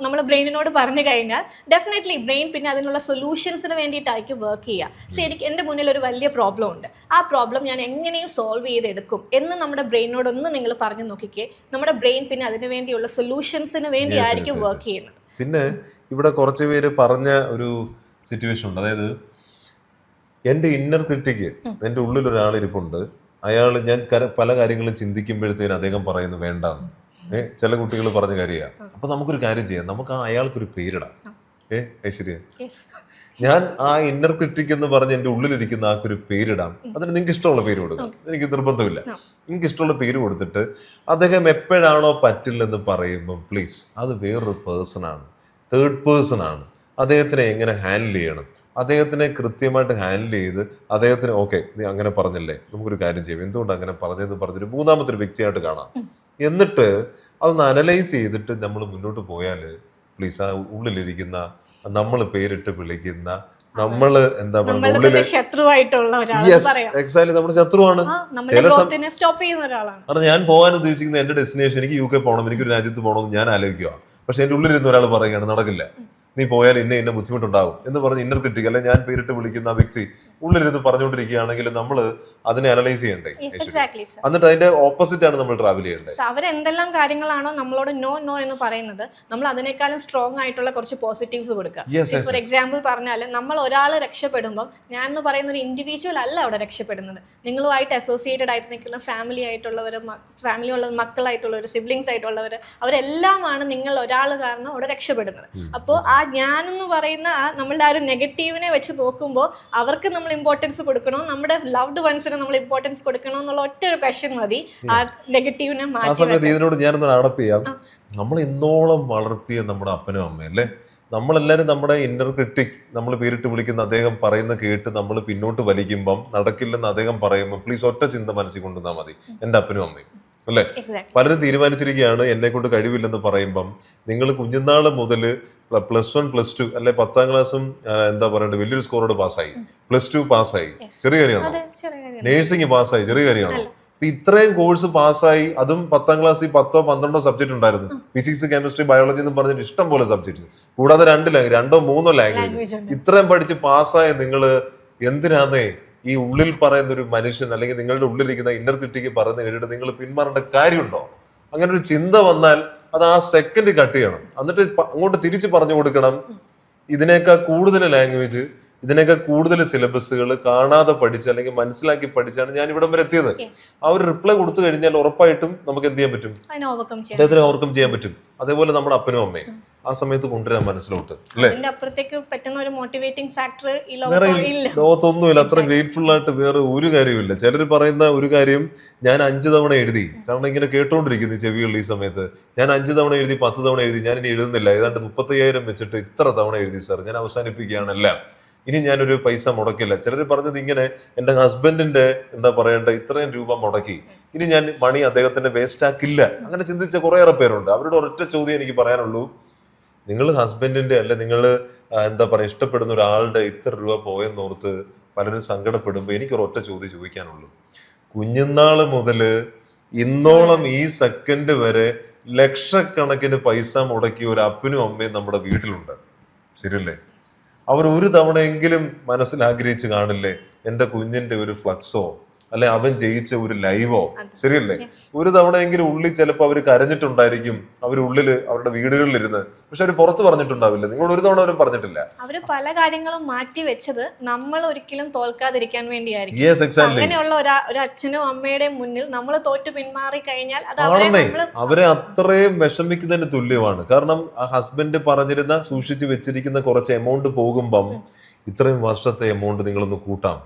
നമ്മൾ ബ്രെയിനിനോട് പറഞ്ഞു കഴിഞ്ഞാൽ ഡെഫിനറ്റ്ലി ബ്രെയിൻ പിന്നെ അതിനുള്ള സൊല്യൂഷൻസിന് വേണ്ടിയിട്ടായിരിക്കും വർക്ക് ചെയ്യുക. സോ എനിക്ക് എന്റെ മുന്നിൽ ഒരു വലിയ പ്രോബ്ലം ഉണ്ട്. ആ പ്രോബ്ലം ഞാൻ എങ്ങനെയും സോൾവ് ചെയ്തെടുക്കും എന്ന് നമ്മുടെ ബ്രെയിനോട് ഒന്ന് നിങ്ങൾ പറഞ്ഞു നോക്കിക്കേ. നമ്മുടെ ബ്രെയിൻ പിന്നെ അതിന് വേണ്ടിയുള്ള സൊല്യൂഷൻസിന് വേണ്ടിയായിരിക്കും വർക്ക് ചെയ്യുന്നത്. പിന്നെ ഇവിടെ കുറച്ച് പേര് പറഞ്ഞ ഒരു സിറ്റുവേഷൻ ഉണ്ട്. അതായത് എന്റെ ഇന്നർ ക്രിട്ടിക്ക് എന്റെ ഉള്ളിൽ ഒരാൾ ഇരിപ്പുണ്ട്. അയാൾ ഞാൻ പല കാര്യങ്ങളും ചിന്തിക്കുമ്പോഴത്തേന് അദ്ദേഹം പറയുന്നു വേണ്ടാന്ന്. ഏഹ് ചില കുട്ടികൾ പറഞ്ഞ കാര്യമാണ്. അപ്പൊ നമുക്കൊരു കാര്യം ചെയ്യാം. നമുക്ക് ആ അയാൾക്കൊരു പേരിടാം. ഏ ഐശ്വര്യ. ഞാൻ ആ ഇന്നർ ക്രിറ്റിക് എന്ന് പറഞ്ഞ് എന്റെ ഉള്ളിലിരിക്കുന്ന ഒരു പേരിടാം. അതിന് നിങ്ങൾക്ക് ഇഷ്ടമുള്ള പേര് കൊടുക്കാം. എനിക്ക് നിർബന്ധമില്ല. ആ. നിങ്ങൾക്ക് ഇഷ്ടമുള്ള പേര് കൊടുത്തിട്ട് അദ്ദേഹം എപ്പോഴാണോ പറ്റില്ലെന്ന് പറയുമ്പോൾ പ്ലീസ് അത് വേറൊരു പേഴ്സൺ ആണ്. തേർഡ് പേഴ്സൺ ആണ്. അദ്ദേഹത്തിനെ എങ്ങനെ ഹാൻഡിൽ ചെയ്യണം? അദ്ദേഹത്തിനെ കൃത്യമായിട്ട് ഹാൻഡിൽ ചെയ്ത് അദ്ദേഹത്തിന് ഓക്കെ നീ അങ്ങനെ പറഞ്ഞില്ലേ? നമുക്കൊരു കാര്യം ചെയ്യാം. എന്തുകൊണ്ട് അങ്ങനെ പറഞ്ഞതെന്ന് പറഞ്ഞൊരു മൂന്നാമത്തെ ഒരു വ്യക്തിയായിട്ട് കാണാം. എന്നിട്ട് അതൊന്ന് അനലൈസ് ചെയ്തിട്ട് നമ്മൾ മുന്നോട്ട് പോയാൽ പ്ലീസ് ആ ഉള്ളിലിരിക്കുന്ന നമ്മൾ പേരിട്ട് വിളിക്കുന്ന നമ്മൾ എന്താ പറയുക ശത്രുവായിട്ടുള്ള എക്സാക്ട്ലി നമ്മുടെ ശത്രുവാണ്. കാരണം ഞാൻ പോകാൻ ഉദ്ദേശിക്കുന്ന എന്റെ ഡെസ്റ്റിനേഷൻ എനിക്ക് യു കെ പോകണം എനിക്ക് ഒരു രാജ്യത്ത് പോകണമെന്ന് ഞാൻ ആലോചിക്കുക പക്ഷെ എന്റെ ഉള്ളിലിരുന്ന ഒരാൾ പറയുകയാണ് നടക്കില്ല. നീ പോയാൽ ഇന്ന ഇന്ന ബുദ്ധിമുട്ടുണ്ടാകും എന്ന് പറഞ്ഞ് ഇന്നർ ക്രിറ്റിക് അല്ലെ ഞാൻ പേരിട്ട് വിളിക്കുന്ന ആ വ്യക്തി ഉള്ളിലിരുന്ന് പറഞ്ഞുകൊണ്ടിരിക്കുകയാണെങ്കിൽ നമ്മൾ അതിനെ അനലൈസ് ചെയ്യണ്ടേ? എന്നിട്ട് അതിന്റെ ഓപ്പോസിറ്റ് ആണ് നമ്മൾ ട്രാവൽ ചെയ്യേണ്ടത് അവരെന്തെല്ലാം കാര്യങ്ങളാണോ നമ്മളോട് നോ നോ എന്ന് പറയുന്നത് നമ്മൾ അതിനേക്കാളും സ്ട്രോങ് ആയിട്ടുള്ള കുറച്ച് പോസിറ്റീവ്സ് കൊടുക്കുക. ഫോർ എക്സാമ്പിൾ പറഞ്ഞാൽ നമ്മൾ ഒരാൾ രക്ഷപ്പെടുമ്പോൾ ഞാൻ എന്ന് പറയുന്ന ഒരു ഇൻഡിവിജ്വൽ അല്ല അവിടെ രക്ഷപ്പെടുന്നത്. നിങ്ങളുമായിട്ട് അസോസിയേറ്റഡ് ആയിട്ട് നിൽക്കുന്ന ഫാമിലി ആയിട്ടുള്ളവർ ഫാമിലി ഉള്ള മക്കളായിട്ടുള്ളവർ സിബ്ലിങ്സ് ആയിട്ടുള്ളവർ അവരെല്ലാമാണ് നിങ്ങൾ ഒരാൾ കാരണം അവിടെ രക്ഷപ്പെടുന്നത്. അപ്പോൾ ആ ഞാൻ എന്ന് പറയുന്ന ആ നമ്മളുടെ ആ ഒരു നെഗറ്റീവിനെ വെച്ച് നോക്കുമ്പോൾ അവർക്ക് നമ്മൾ ഇമ്പോർട്ടൻസ് കൊടുക്കണോ. നമ്മുടെ ലവ്ഡ് വൺസിന് നമ്മൾ ഇമ്പോർട്ടൻസ് കൊടുക്കണോ എന്നുള്ള ഒറ്റ ഒരു ക്വസ്റ്റ്യൻ മതി. ആ നെഗറ്റീവിനെ ആ മാറ്റി സമയത്ത് ഇതിനോട് ഞാനൊന്ന് അടപ്പ് ചെയ്യാം. നമ്മൾ ഇന്നോളം വളർത്തിയ നമ്മുടെ അപ്പനും അമ്മയും അല്ലേ നമ്മളെല്ലാവരും നമ്മുടെ ഇന്നർ ക്രിട്ടിക് നമ്മൾ പേരിട്ട് വിളിക്കുന്ന അദ്ദേഹം പറയുന്ന കേട്ട് നമ്മൾ പിന്നോട്ട് വലിക്കുമ്പം നടക്കില്ലെന്ന് അദ്ദേഹം പറയുമ്പോൾ പ്ലീസ് ഒറ്റ ചിന്ത മനസ്സിൽ കൊണ്ടുവന്നാൽ മതി. എന്റെ അപ്പനും അമ്മയും. അല്ലേ? പലരും തീരുമാനിച്ചിരിക്കുകയാണ് എന്നെ കൊണ്ട് കഴിവില്ലെന്ന് പറയുമ്പം നിങ്ങൾ കുഞ്ഞുനാൾ മുതൽ പ്ലസ് വൺ പ്ലസ് ടു അല്ലെ പത്താം ക്ലാസ്സും എന്താ പറയണ്ടത് വലിയൊരു സ്കോറോട് പാസ്സായി. പ്ലസ് ടു പാസ്സായി. ചെറിയ കാര്യമാണോ? നേഴ്സിംഗ് പാസ്സായി ചെറിയ കാര്യമാണോ? ഇത്രയും കോഴ്സ് പാസ്സായി അതും പത്താം ക്ലാസ്സിൽ പത്തോ പന്ത്രണ്ടോ സബ്ജക്ട് ഉണ്ടായിരുന്നു. ഫിസിക്സ് കെമിസ്ട്രി ബയോളജി എന്ന് പറഞ്ഞിട്ട് ഇഷ്ടം പോലെ സബ്ജക്ട് കൂടാതെ രണ്ട് ലാംഗ്വേജ് രണ്ടോ മൂന്നോ ലാംഗ്വേജ് ലാംഗ്വേജ് ഇത്രയും പഠിച്ച് പാസ്സായ നിങ്ങൾ എന്തിനാന്നേ? ഈ ഉള്ളിൽ പറയുന്ന ഒരു മനുഷ്യൻ അല്ലെങ്കിൽ നിങ്ങളുടെ ഉള്ളിലിരിക്കുന്ന ഇന്നർ ക്രിട്ടിക്ക് പറയുന്ന കേട്ടിട്ട് നിങ്ങൾ പിന്മാറേണ്ട കാര്യമുണ്ടോ? അങ്ങനെ ഒരു ചിന്ത വന്നാൽ അത് ആ സെക്കൻഡ് കട്ട് ചെയ്യണം. എന്നിട്ട് അങ്ങോട്ട് തിരിച്ച് പറഞ്ഞു കൊടുക്കണം. ഇതിനേക്കാൾ കൂടുതൽ ലാംഗ്വേജ് ഇതിനേക്കാൾ കൂടുതൽ സിലബസുകൾ കാണാതെ പഠിച്ച് അല്ലെങ്കിൽ മനസ്സിലാക്കി പഠിച്ചാണ് ഞാൻ ഇവിടം വരെ എത്തിയത്. ആ ഒരു റിപ്ലൈ കൊടുത്തു കഴിഞ്ഞാൽ ഉറപ്പായിട്ടും നമുക്ക് എന്ത് ചെയ്യാൻ പറ്റും? അദ്ദേഹത്തിന് ഓവർകം ചെയ്യാൻ പറ്റും. അതേപോലെ നമ്മുടെ അപ്പനും അമ്മയും. ആ സമയത്ത് കൊണ്ടുവരാൻ മനസ്സിലോട്ട് അല്ലേ? അതിന്റെ അപ്പുറത്തേക്ക് പറ്റുന്ന ഒരു മോട്ടിവേറ്റിംഗ് ഫാക്ടർ ഈ വേറെ ലോകത്ത് ഇല്ല ലോകത്തൊന്നുമില്ല അത്ര ഗ്രേറ്റ്ഫുൾ ആയിട്ട് വേറെ ഒരു കാര്യമില്ല ചിലർ പറയുന്ന ഒരു കാര്യം ഞാൻ അഞ്ച് തവണ എഴുതി. കാരണം ഇങ്ങനെ കേട്ടോണ്ടിരിക്കുന്നു ഈ ചെവികളിൽ ഈ സമയത്ത്. ഞാൻ അഞ്ച് തവണ എഴുതി പത്ത് തവണ എഴുതി ഞാൻ ഇനി എഴുതുന്നില്ല. ഏതാണ്ട് മുപ്പത്തയ്യായിരം വെച്ചിട്ട് ഇത്ര തവണ എഴുതി സാർ. ഞാൻ അവസാനിപ്പിക്കുകയാണ് എല്ലാം ഇനി ഞാനൊരു പൈസ മുടക്കില്ല. ചിലർ പറഞ്ഞത് ഇങ്ങനെ എന്റെ ഹസ്ബൻഡിന്റെ എന്താ പറയേണ്ട ഇത്രയും രൂപ മുടക്കി. ഇനി ഞാൻ മണി അദ്ദേഹത്തിന്റെ വേസ്റ്റ് ആക്കില്ല. അങ്ങനെ ചിന്തിച്ച കുറേയേറെ പേരുണ്ട്. അവരുടെ ഒരൊറ്റ ചോദ്യം എനിക്ക് പറയാനുള്ളൂ. നിങ്ങൾ ഹസ്ബൻഡിന്റെ അല്ലെ നിങ്ങൾ എന്താ പറയുക ഇഷ്ടപ്പെടുന്ന ഒരാളുടെ ഇത്ര രൂപ പോയെന്നോർത്ത് പലരും സങ്കടപ്പെടുമ്പോൾ എനിക്ക് ഒരൊറ്റ ചോദ്യം ചോദിക്കാനുള്ളൂ. കുഞ്ഞുനാൾ മുതൽ ഇന്നോളം ഈ സെക്കൻഡ് വരെ ലക്ഷക്കണക്കിന് പൈസ മുടക്കിയ ഒരു അപ്പനും അമ്മയും നമ്മുടെ വീട്ടിലുണ്ട്. ശരിയല്ലേ? അവർ ഒരു തവണയെങ്കിലും മനസ്സിൽ ആഗ്രഹിച്ച് കാണില്ലേ എന്റെ കുഞ്ഞിന്റെ ഒരു ഫ്ലക്സോ അല്ലെ അവൻ ജയിച്ച ഒരു ലൈവോ? ശരിയല്ലേ. ഒരു തവണയെങ്കിലും ഉള്ളിൽ ചിലപ്പോൾ അവർ കരഞ്ഞിട്ടുണ്ടായിരിക്കും അവർ ഉള്ളിൽ അവരുടെ വീടുകളിൽ ഇരുന്ന് പക്ഷെ അവർ പുറത്ത് പറഞ്ഞിട്ടുണ്ടാവില്ല. നിങ്ങൾ ഒരു തവണ അവരും പറഞ്ഞിട്ടില്ല. അവർ പല കാര്യങ്ങളും മാറ്റി വെച്ചത് നമ്മൾ ഒരിക്കലും തോൽക്കാതിരിക്കാൻ വേണ്ടിയായിരിക്കും. അങ്ങനെയുള്ള ഒരു അച്ഛനും അമ്മയുടെയും മുന്നിൽ നമ്മൾ തോറ്റു പിന്മാറി കഴിഞ്ഞാൽ അത് അവരെ അത്രയും വിഷമിക്കുന്നതിന് തുല്യമാണ്. കാരണം ആ ഹസ്ബൻഡ് പറഞ്ഞിരുന്ന സൂക്ഷിച്ചു വെച്ചിരിക്കുന്ന കുറച്ച് എമൗണ്ട് പോകുമ്പം ഇത്രയും വർഷത്തെ എമൗണ്ട് നിങ്ങളൊന്ന് കൂട്ടാം.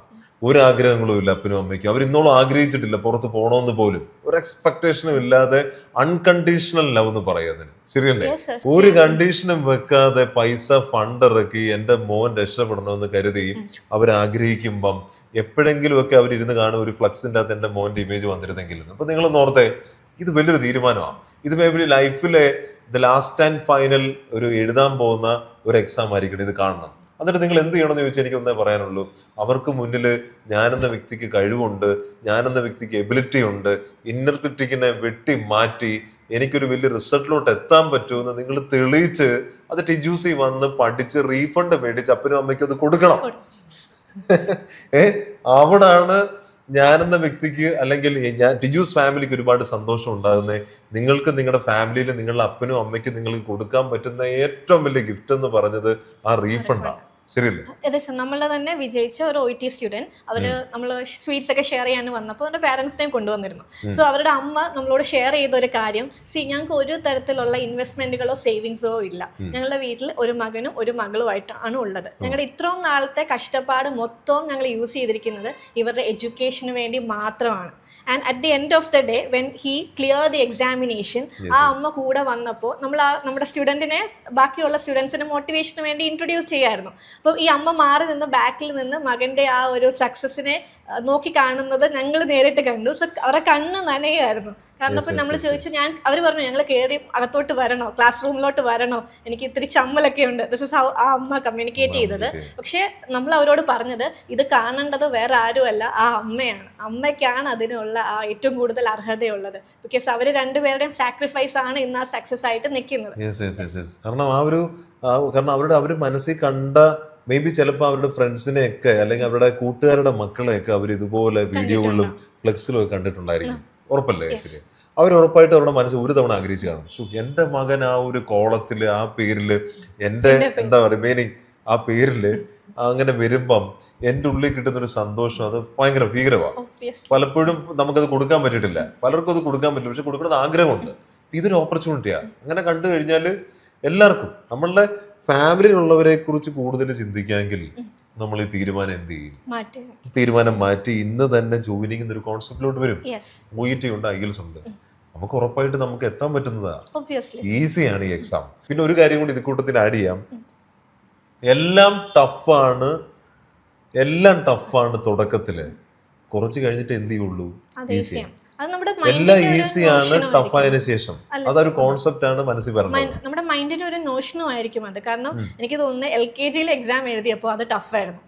ഒരു ആഗ്രഹങ്ങളും ഇല്ല അപ്പനും അമ്മയ്ക്കും. അവർ ഇന്നോളം ആഗ്രഹിച്ചിട്ടില്ല പുറത്ത് പോകണമെന്ന് പോലും. ഒരു എക്സ്പെക്ടേഷനും ഇല്ലാതെ അൺകണ്ടീഷണൽ ലവ് എന്ന് പറയുന്നതിന് ശരിയല്ലേ. ഒരു കണ്ടീഷനും വെക്കാതെ പൈസ ഫണ്ട് ഇറക്കി എന്റെ മോൻ രക്ഷപ്പെടണമെന്ന് കരുതി അവർ ആഗ്രഹിക്കുമ്പം എപ്പോഴെങ്കിലും ഒക്കെ അവരിരുന്ന് കാണും ഒരു ഫ്ലക്സിന്റെ അകത്ത് എന്റെ മോന്റെ ഇമേജ് വന്നിരുന്നെങ്കിൽ അപ്പൊ നിങ്ങൾ നോർത്തെ ഇത് വലിയൊരു തീരുമാനമാണ് ഇത് മേ ബി ലൈഫിലെ ദ ലാസ്റ്റ് ആൻഡ് ഫൈനൽ ഒരു എഴുതാൻ പോകുന്ന ഒരു എക്സാം ആയിരിക്കണം ഇത് കാണണം. എന്നിട്ട് നിങ്ങൾ എന്ത് ചെയ്യണമെന്ന് ചോദിച്ചാൽ എനിക്ക് ഒന്നേ പറയാനുള്ളൂ. അവർക്ക് മുന്നിൽ ഞാനെന്ന വ്യക്തിക്ക് കഴിവുണ്ട് ഞാനെന്ന വ്യക്തിക്ക് എബിലിറ്റി ഉണ്ട് ഇന്നർ ക്രിറ്റിക്കിനെ വെട്ടി മാറ്റി എനിക്കൊരു വലിയ റിസൾട്ടിലോട്ട് എത്താൻ പറ്റുമെന്ന് നിങ്ങൾ തെളിയിച്ച് അത് ടിജൂസി വന്ന് പഠിച്ച് റീഫണ്ട് മേടിച്ച് അപ്പനും അമ്മയ്ക്കും അത് കൊടുക്കണം. [LAUGHS] ഏ? അവിടാണ് ഞാനെന്ന വ്യക്തിക്ക് അല്ലെങ്കിൽ ഞാൻ ടിജൂസ് ഫാമിലിക്ക് ഒരുപാട് സന്തോഷം ഉണ്ടാകുന്നത് നിങ്ങൾക്ക് നിങ്ങളുടെ ഫാമിലിയിൽ നിങ്ങളുടെ അപ്പനും അമ്മയ്ക്കും നിങ്ങൾക്ക് കൊടുക്കാൻ പറ്റുന്ന ഏറ്റവും വലിയ ഗിഫ്റ്റ് എന്ന് പറഞ്ഞത് ആ റീഫണ്ടാണ്. അതെ സർ. നമ്മളെ തന്നെ വിജയിച്ച ഒരു ഒ ടി സ്റ്റുഡന്റ് അവർ നമ്മൾ സ്വീറ്റ്സ് ഒക്കെ ഷെയർ ചെയ്യാൻ വന്നപ്പോൾ അവരുടെ പാരൻസിനെയും കൊണ്ടുവന്നിരുന്നു. സോ അവരുടെ അമ്മ നമ്മളോട് ഷെയർ ചെയ്ത ഒരു കാര്യം സി ഞങ്ങൾക്ക് ഒരു തരത്തിലുള്ള ഇൻവെസ്റ്റ്മെന്റുകളോ സേവിങ്സോ ഇല്ല. ഞങ്ങളുടെ വീട്ടിൽ ഒരു മകനും ഒരു മകളുമായിട്ടാണ് ഉള്ളത്. ഞങ്ങളുടെ ഇത്രയും നാളത്തെ കഷ്ടപ്പാട് മൊത്തവും ഞങ്ങൾ യൂസ് ചെയ്തിരിക്കുന്നത് ഇവരുടെ എഡ്യൂക്കേഷന് വേണ്ടി മാത്രമാണ്. And at the end of the day when he clear the examination ആ അമ്മ കൂടെ വന്നപ്പോൾ നമ്മൾ ആ നമ്മുടെ സ്റ്റുഡന്റിനെ ബാക്കിയുള്ള സ്റ്റുഡൻസിന് മോട്ടിവേഷന് വേണ്ടി ഇൻട്രൊഡ്യൂസ് ചെയ്യായിരുന്നു. അപ്പോൾ ഈ അമ്മ മാറി നിന്ന് ബാക്കിൽ നിന്ന് മകന്റെ ആ ഒരു സക്സസിനെ നോക്കി കാണുന്നത് ഞങ്ങൾ നേരിട്ട് കണ്ടു. സോ അവരുടെ കണ്ണ് നനയായിരുന്നു കാരണം ഇപ്പം നമ്മൾ ചോദിച്ചു ഞാൻ അവർ പറഞ്ഞു ഞങ്ങൾ കയറി അകത്തോട്ട് വരണോ? ക്ലാസ് റൂമിലോട്ട് വരണോ? എനിക്ക് ഇത്തിരി ചമ്മലൊക്കെ ഉണ്ട്. ദിസ് ഇസ് ആ അമ്മ കമ്മ്യൂണിക്കേറ്റ് ചെയ്തത്. പക്ഷേ നമ്മൾ അവരോട് പറഞ്ഞത് ഇത് കാണേണ്ടത് വേറെ ആരുമല്ല ആ അമ്മയാണ്. അമ്മയ്ക്കാണ് അതിനുള്ള ആ ഏറ്റവും കൂടുതൽ അർഹതയുള്ളത്. ബിക്കോസ് അവർ രണ്ടുപേരുടെയും സാക്രിഫൈസ് ആണ് ഇന്ന് ആ സക്സസ് ആയിട്ട് നിൽക്കുന്നത്. കാരണം ആ ഒരു കാരണം അവരുടെ അവർ മനസ്സിൽ കണ്ട മേ ബി ചിലപ്പോൾ അവരുടെ ഫ്രണ്ട്സിനെയൊക്കെ അല്ലെങ്കിൽ അവരുടെ കൂട്ടുകാരുടെ മക്കളെയൊക്കെ അവർ ഇതുപോലെ വീഡിയോകളിലും ഫ്ലെക്സിലും ഒക്കെ കണ്ടിട്ടുണ്ടായിരിക്കും. ഉറപ്പല്ലേ ശരി. അവർ ഉറപ്പായിട്ട് അവരുടെ മനസ്സിൽ ഒരു തവണ ആഗ്രഹിച്ചു കാണും "ശ്ശോ, എന്റെ മകൻ ആ ഒരു കോളത്തിൽ ആ പേരിൽ എന്റെ എന്താ പറയുക മീനിങ് ആ പേരിൽ അങ്ങനെ വരുമ്പം എന്റെ ഉള്ളിൽ കിട്ടുന്ന ഒരു സന്തോഷം അത് ഭയങ്കര ഭീകരമാണ് പലപ്പോഴും നമുക്കത് കൊടുക്കാൻ പറ്റിയിട്ടില്ല. പലർക്കും അത് കൊടുക്കാൻ പറ്റില്ല. പക്ഷെ കൊടുക്കുന്നത് ആഗ്രഹമുണ്ട്. ഇതൊരു ഓപ്പർച്യൂണിറ്റിയാണ് അങ്ങനെ കണ്ടു കഴിഞ്ഞാൽ എല്ലാവർക്കും നമ്മളുടെ ഫാമിലിയിലുള്ളവരെ കുറിച്ച് കൂടുതൽ ചിന്തിക്കാമെങ്കിൽ നമ്മൾ ഈ തീരുമാനം എന്ത് ചെയ്യും? തീരുമാനം മാറ്റി ഇന്ന് തന്നെ ജോയിനിങ് എന്നൊരു കോൺസെപ്റ്റിലോട്ട് വരും. ടി ഉണ്ട് ഐഗിൾസ് ഉണ്ട്. നമുക്ക് ഉറപ്പായിട്ട് നമുക്ക് എത്താൻ പറ്റുന്നതാ. ഒബ്വിയസ്ലി ഈസിയാണ് ഈ എക്സാം പിന്നെ ഒരു കാര്യം കൂടി ഇത് കൂട്ടത്തിൽ ആഡ് ചെയ്യാം എല്ലാം ടഫാണ് എല്ലാം ടഫാണ് തുടക്കത്തിൽ. കുറച്ച് കഴിഞ്ഞിട്ട് എന്ത് ചെയ്യുള്ളൂ? ഈസിയാണ് എല്ലാം ഈസിയാണ് ടഫായതിനു ടഫ് ആയതിനു ശേഷം അതൊരു കോൺസെപ്റ്റ് ആണ്. മനസ്സിൽ പറഞ്ഞത് നമ്മുടെ മൈൻഡിന് ഒരു നോഷനും ആയിരിക്കും അത്. കാരണം എനിക്ക് തോന്നുന്നത് എൽ കെ ജിയിൽ എക്സാം എഴുതിയപ്പോൾ അത് ടഫായിരുന്നു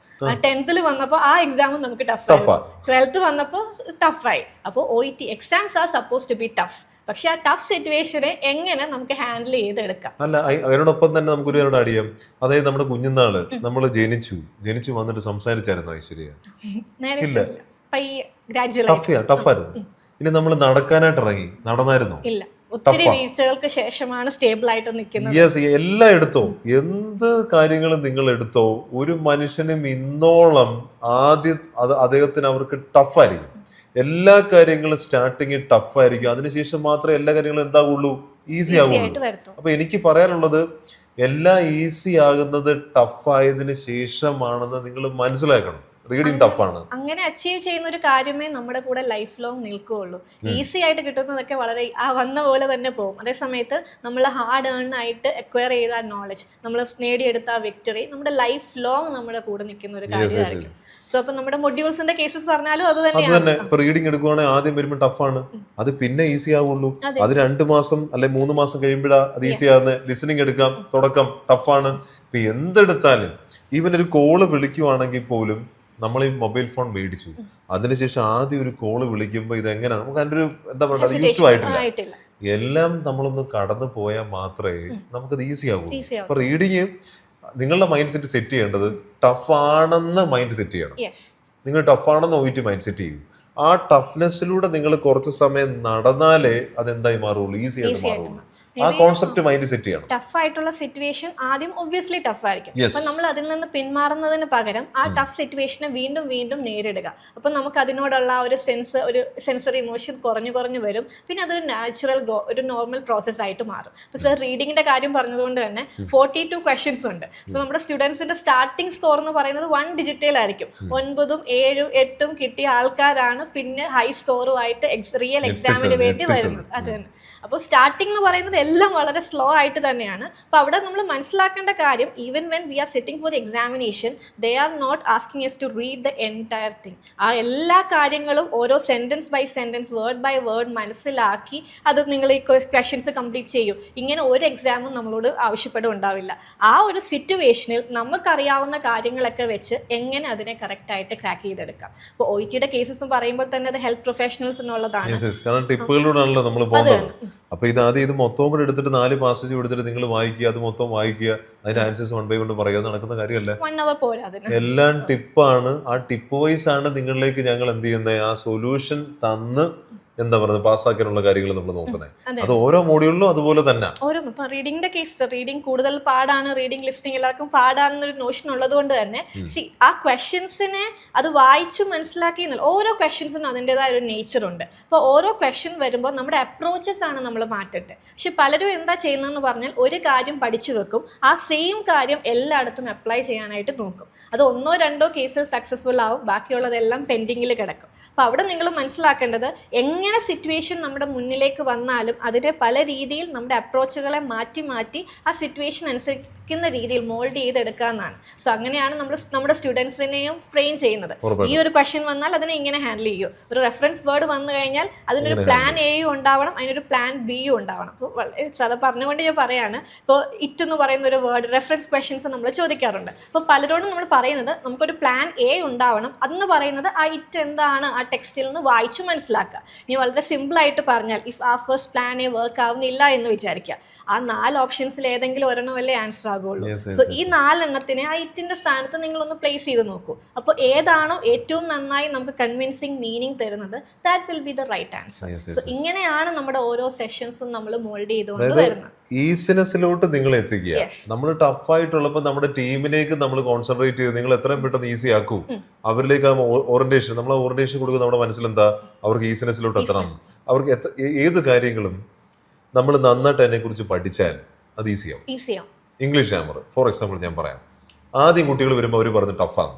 ടെൻത്തിൽ വന്നപ്പോൾ ആ എക്സാമും നമുക്ക് ടഫായിരുന്നു ആയിരുന്നു. ട്വൽത്ത് വന്നപ്പോൾ ടഫായി അപ്പോൾ O E T exams are suppose to be tough പക്ഷെ ആ ടഫ് സിറ്റുവേഷനെ എങ്ങനെ നമുക്ക് ഹാൻഡിൽ ചെയ്തെടുക്കാം? അല്ല അതിനോടൊപ്പം തന്നെ നമുക്കൊരു കാര്യം ആഡ് ചെയ്യാം. അതായത് നമ്മുടെ കുഞ്ഞുനാൾ നമ്മൾ ജനിച്ചു. ജനിച്ചു വന്നിട്ട് സംസാരിച്ചായിരുന്നു ഐശ്വര്യ? ഇല്ല. ടഫായിരുന്നു ഇനി നമ്മൾ നടക്കാനായിട്ട് ഇറങ്ങി. നടന്നായിരുന്നോ? ഇല്ല. ഒത്തിരി. വീഴ്ചകൾക്ക് ശേഷമാണ് സ്റ്റേബിൾ ആയിട്ട് നിൽക്കുന്നത്. യെസ് എല്ലാം എടുത്തോ എന്ത് കാര്യങ്ങളും നിങ്ങൾ എടുത്തോ ഒരു മനുഷ്യനും ഇന്നോളം ആദ്യം അത് അദ്ദേഹത്തിന് അവർക്ക് ടഫായിരിക്കും. എല്ലാ കാര്യങ്ങളും സ്റ്റാർട്ടിങ് ടഫായിരിക്കും. അതിനുശേഷം മാത്രമേ എല്ലാ കാര്യങ്ങളും എന്താകുള്ളൂ ഈസി ആകുള്ളൂ അപ്പൊ എനിക്ക് പറയാനുള്ളത് എല്ലാം ഈസി ആകുന്നത് ടഫായതിനു ശേഷമാണെന്ന് നിങ്ങൾ മനസ്സിലാക്കണം. റീഡിങ് ടഫാണ് അങ്ങനെ അച്ചീവ് ചെയ്യുന്ന ഒരു കാര്യമേ നമ്മുടെ കൂടെ ലൈഫ് ലോങ് നിൽക്കുകയുള്ളൂ. ഈസി ആയിട്ട് കിട്ടുന്നതൊക്കെ വളരെ ആ വന്ന പോലെ തന്നെ പോകും. അതേ സമയത്ത് നമ്മൾ ഹാർഡ് ഏൺ ആയിട്ട് അക്വയർ ചെയ്ത നോളജ് നമ്മൾ നേടിയെടുത്ത ആ വിക്ടറി നമ്മുടെ ലൈഫ് ലോങ് നമ്മുടെ കൂടെ നിൽക്കുന്ന ഒരു കാര്യമായിരിക്കും. സോ അപ്പൊ നമ്മുടെ മൊഡ്യൂൾസിന്റെ കേസസ് പറഞ്ഞാലും അത് തന്നെയാണ്. ഇപ്പൊ റീഡിങ് എടുക്കുവാണെങ്കിൽ ആദ്യം വരുമ്പോൾ ടഫാണ് അത് പിന്നെ ഈസി ആവുള്ളൂ. അത്. രണ്ട് മാസം അല്ലെ മൂന്ന് മാസം കഴിയുമ്പോഴാണ് അത് ഈസി ആവുന്നത്. ലിസണിങ് എടുക്കാം. തുടക്കം. ടഫാണ് ഇപ്പൊ എന്തെടുത്താലും ഈവൻ ഒരു കോൾ വിളിക്കുവാണെങ്കിൽ പോലും നമ്മൾ ഈ മൊബൈൽ ഫോൺ മേടിച്ചു. അതിനുശേഷം ആദ്യം ഒരു കോൾ വിളിക്കുമ്പോൾ ഇതെങ്ങനെ? നമുക്ക് അതിന്റെ ഒരു എന്താ പറയുക യൂസ് ആയിട്ടില്ല. എല്ലാം നമ്മളൊന്ന് കടന്നു പോയാൽ മാത്രമേ നമുക്കത് ഈസി ആകൂ അപ്പൊ റീഡിങ് നിങ്ങളുടെ മൈൻഡ് സെറ്റ് സെറ്റ് ചെയ്യേണ്ടത് ടഫ് ആണെന്ന് മൈൻഡ് സെറ്റ് ചെയ്യണം. നിങ്ങൾ ടഫാണെന്ന് നോക്കിയിട്ട് മൈൻഡ് സെറ്റ് ചെയ്യും. ആ ടഫ്നെസ്സിലൂടെ നിങ്ങൾ കുറച്ച് സമയം നടന്നാലേ അതെന്തായി മാറുള്ളൂ? ഈസി ആയിട്ട് മാറുള്ളൂ. ആ കോൺസെപ്റ്റ് മൈൻഡ് സെറ്റ് ചെയ്യണം. ടഫ് ആയിട്ടുള്ള സിറ്റുവേഷൻ ആദ്യം ഒബ്വിയസ്ലി ടഫ് ആയിരിക്കും. അപ്പൊ നമ്മൾ അതിൽ നിന്ന് പിന്മാറുന്നതിന് പകരം ആ ടഫ് സിറ്റുവേഷനെ വീണ്ടും വീണ്ടും നേരിടുക. അപ്പൊ നമുക്ക് അതിനോടുള്ള ആ ഒരു സെൻസ് ഒരു സെൻസറി ഇമോഷൻ കുറഞ്ഞു കുറഞ്ഞു വരും. പിന്നെ അതൊരു നാച്ചുറൽ ഒരു നോർമൽ പ്രോസസ് ആയിട്ട് മാറും. ഇപ്പൊ സർ റീഡിങ്ങിന്റെ കാര്യം പറഞ്ഞതുകൊണ്ട് തന്നെ ഫോർട്ടി ടു ക്വസ്റ്റ്യൻസ് ഉണ്ട്. സോ നമ്മുടെ സ്റ്റുഡൻസിന്റെ സ്റ്റാർട്ടിംഗ് സ്കോർ എന്ന് പറയുന്നത് വൺ ഡിജിറ്റൽ ആയിരിക്കും. ഒൻപതും ഏഴും എട്ടും കിട്ടിയ ആൾക്കാരാണ് പിന്നെ ഹൈ സ്കോറുമായിട്ട് റിയൽ എക്സാമിന് വേണ്ടി. വരുന്നത്. അത് തന്നെ. അപ്പോൾ സ്റ്റാർട്ടിംഗ് എന്ന് പറയുന്നത് എല്ലാം വളരെ സ്ലോ ആയിട്ട് തന്നെയാണ്. അപ്പോൾ അവിടെ നമ്മൾ മനസ്സിലാക്കേണ്ട കാര്യം even when we are sitting for the examination they are not asking us to read the entire thing ആ എല്ലാ കാര്യങ്ങളും ഓരോ sentence by sentence word by word മനസ്സിലാക്കി അത് നിങ്ങൾ ഈ ക്വസ്റ്റ്യൻസ് കംപ്ലീറ്റ് ചെയ്യും. ഇങ്ങനെ ഒരു എക്സാമും നമ്മളോട് ആവശ്യപ്പെടുണ്ടാവില്ല ആ ഒരു സിറ്റുവേഷനിൽ നമുക്കറിയാവുന്ന കാര്യങ്ങളൊക്കെ വെച്ച് എങ്ങനെ അതിനെ കറക്റ്റായിട്ട് ക്രാക്ക് ചെയ്തെടുക്കാം. അപ്പോൾ ഒ ടിയുടെ കേസസ് എന്ന് പറയുമ്പോൾ തന്നെ അത് ഹെൽത്ത് പ്രൊഫഷണൽസിനുള്ളതാണ്. കാരണം ടിപ്പുകളിലൂടെയാണല്ലോ നമ്മൾ പോകുന്നത് അപ്പൊ ഇത് ആദ്യം ഇത് മൊത്തം കൂടെ എടുത്തിട്ട് നാല് പാസേജ് എടുത്തിട്ട് നിങ്ങൾ വായിക്കുക അത് മൊത്തം വായിക്കുക അതിന്റെ ആൻസേഴ്സ് വൺ ബൈ കൊണ്ട് പറയുക നടക്കുന്ന കാര്യമല്ല. വൺ അവർ പോരാ എല്ലാം ടിപ്പാണ്. ആ ടിപ്പ് വൈസ് ആണ് നിങ്ങളിലേക്ക് ഞങ്ങൾ എന്ത് ചെയ്യുന്നത്? ആ സൊല്യൂഷൻ തന്ന് എന്താ പറയുക പാസ്സാക്കാനുള്ള കാര്യങ്ങൾ നമ്മൾ നോക്കുന്നത് അത് ഓരോ മോഡ്യൂളിലും അതുപോലെ തന്നെ. ഓരോ റീഡിംഗിന്റെ റീഡിങ്ങിന്റെ കേസ് റീഡിങ് കൂടുതൽ പാടാണ് റീഡിംഗ് ലിസ്റ്റിംഗ് എല്ലാവർക്കും പാടാണെന്നൊരു നോഷൻ ഉള്ളത് കൊണ്ട് തന്നെ സി ആ ക്വസ്റ്റ്യൻസിനെ അത് വായിച്ചു മനസ്സിലാക്കി എന്നുള്ള ഓരോ ക്വസ്റ്റ്യൻസിനും അതിന്റെതായ ഒരു നേച്ചർ ഉണ്ട്. അപ്പോൾ ഓരോ ക്വസ്റ്റ്യൻ വരുമ്പോൾ നമ്മുടെ അപ്രോച്ചസ് ആണ് നമ്മൾ മാറ്റേണ്ടത് പക്ഷെ പലരും എന്താ ചെയ്യുന്നതെന്ന് പറഞ്ഞാൽ ഒരു കാര്യം പഠിച്ചു വെക്കും ആ സെയിം കാര്യം എല്ലായിടത്തും അപ്ലൈ ചെയ്യാനായിട്ട് നോക്കും. അത് ഒന്നോ രണ്ടോ കേസ് സക്സസ്ഫുൾ ആവും ബാക്കിയുള്ളതെല്ലാം പെൻഡിങ്ങിൽ കിടക്കും. അപ്പോൾ അവിടെ നിങ്ങൾ മനസ്സിലാക്കേണ്ടത് എങ്ങനെ സിറ്റുവേഷൻ നമ്മുടെ മുന്നിലേക്ക് വന്നാലും അതിനെ പല രീതിയിൽ നമ്മുടെ അപ്രോച്ചുകളെ മാറ്റി മാറ്റി ആ സിറ്റുവേഷൻ അനുസരിക്കുന്ന രീതിയിൽ മോൾഡ് ചെയ്തെടുക്കുക എന്നാണ് സോ അങ്ങനെയാണ് നമ്മൾ നമ്മുടെ സ്റ്റുഡൻസിനെയും ട്രെയിൻ ചെയ്യുന്നത്. ഈ ഒരു ക്വസ്റ്റ്യൻ വന്നാൽ അതിനെ ഇങ്ങനെ ഹാൻഡിൽ ചെയ്യൂ. ഒരു റെഫറൻസ് വേർഡ് വന്നു കഴിഞ്ഞാൽ അതിനൊരു പ്ലാൻ എയും ഉണ്ടാവണം അതിനൊരു പ്ലാൻ ബിയും ഉണ്ടാവണം. അപ്പോൾ വളരെ അത് പറഞ്ഞുകൊണ്ട് ഞാൻ പറയാണ് ഇപ്പോൾ ഇറ്റ് എന്ന് പറയുന്ന ഒരു വേർഡ് റെഫറൻസ് ക്വസ്റ്റ്യൻസ് നമ്മൾ ചോദിക്കാറുണ്ട്. അപ്പോൾ പലരോടും നമ്മൾ പറയുന്നത് നമുക്കൊരു പ്ലാൻ എ ഉണ്ടാവണം അതെന്ന് പറയുന്നത് ആ ഇറ്റ് എന്താണ് ആ ടെക്സ്റ്റിൽ നിന്ന് വായിച്ചു മനസ്സിലാക്കുക. ഇനി വളരെ സിമ്പിളായിട്ട് പറഞ്ഞാൽ ഇഫ് ആ ഫസ്റ്റ് പ്ലാൻ എ വർക്ക് ആവുന്നില്ല എന്ന് വിചാരിക്കുക. ആ നാല് ഓപ്ഷൻസിൽ ഏതെങ്കിലും ഒരെണ്ണം വല്ലേ ആൻസർ ആകുള്ളൂ yes, സോ ഈ നാലെണ്ണത്തിനെ ആ ഇറ്റിന്റെ സ്ഥാനത്ത് നിങ്ങളൊന്ന് പ്ലേസ് ചെയ്ത് നോക്കൂ. അപ്പോൾ ഏതാണോ ഏറ്റവും നന്നായി നമുക്ക് കൺവിൻസിങ് മീനിങ് തരുന്നത് that will be the right answer so ഇങ്ങനെയാണ് നമ്മുടെ ഓരോ സെഷൻസും നമ്മൾ മോൾഡ് ചെയ്തുകൊണ്ട് വരുന്നത്. ഈസിനെസ്സിലോട്ട് നിങ്ങൾ എത്തിക്കുക. നമ്മൾ നമ്മൾ ടഫായിട്ടുള്ളപ്പോൾ നമ്മുടെ ടീമിലേക്ക് നമ്മൾ കോൺസെൻട്രേറ്റ് ചെയ്ത് നിങ്ങൾ എത്രയും പെട്ടെന്ന് ഈസി ആക്കൂ. അവരിലേക്ക് ആ ഓറിയന്റേഷൻ നമ്മൾ ഓറിയന്റേഷൻ കൊടുക്കുന്ന നമ്മുടെ മനസ്സിൽ എന്താ അവർക്ക് ഈസിനെസ്സിലോട്ട് എത്തണം. അവർക്ക് ഏത് കാര്യങ്ങളും നമ്മൾ നന്നായിട്ട് അതിനെക്കുറിച്ച് പഠിച്ചാൽ അത് ഈസിയാവും ഈസിയാവും ഇംഗ്ലീഷ് ഗ്രാമർ ഫോർ എക്സാമ്പിൾ ഞാൻ പറയാം. ആദ്യം കുട്ടികൾ വരുമ്പോൾ അവർ പറഞ്ഞ് ടഫാണ്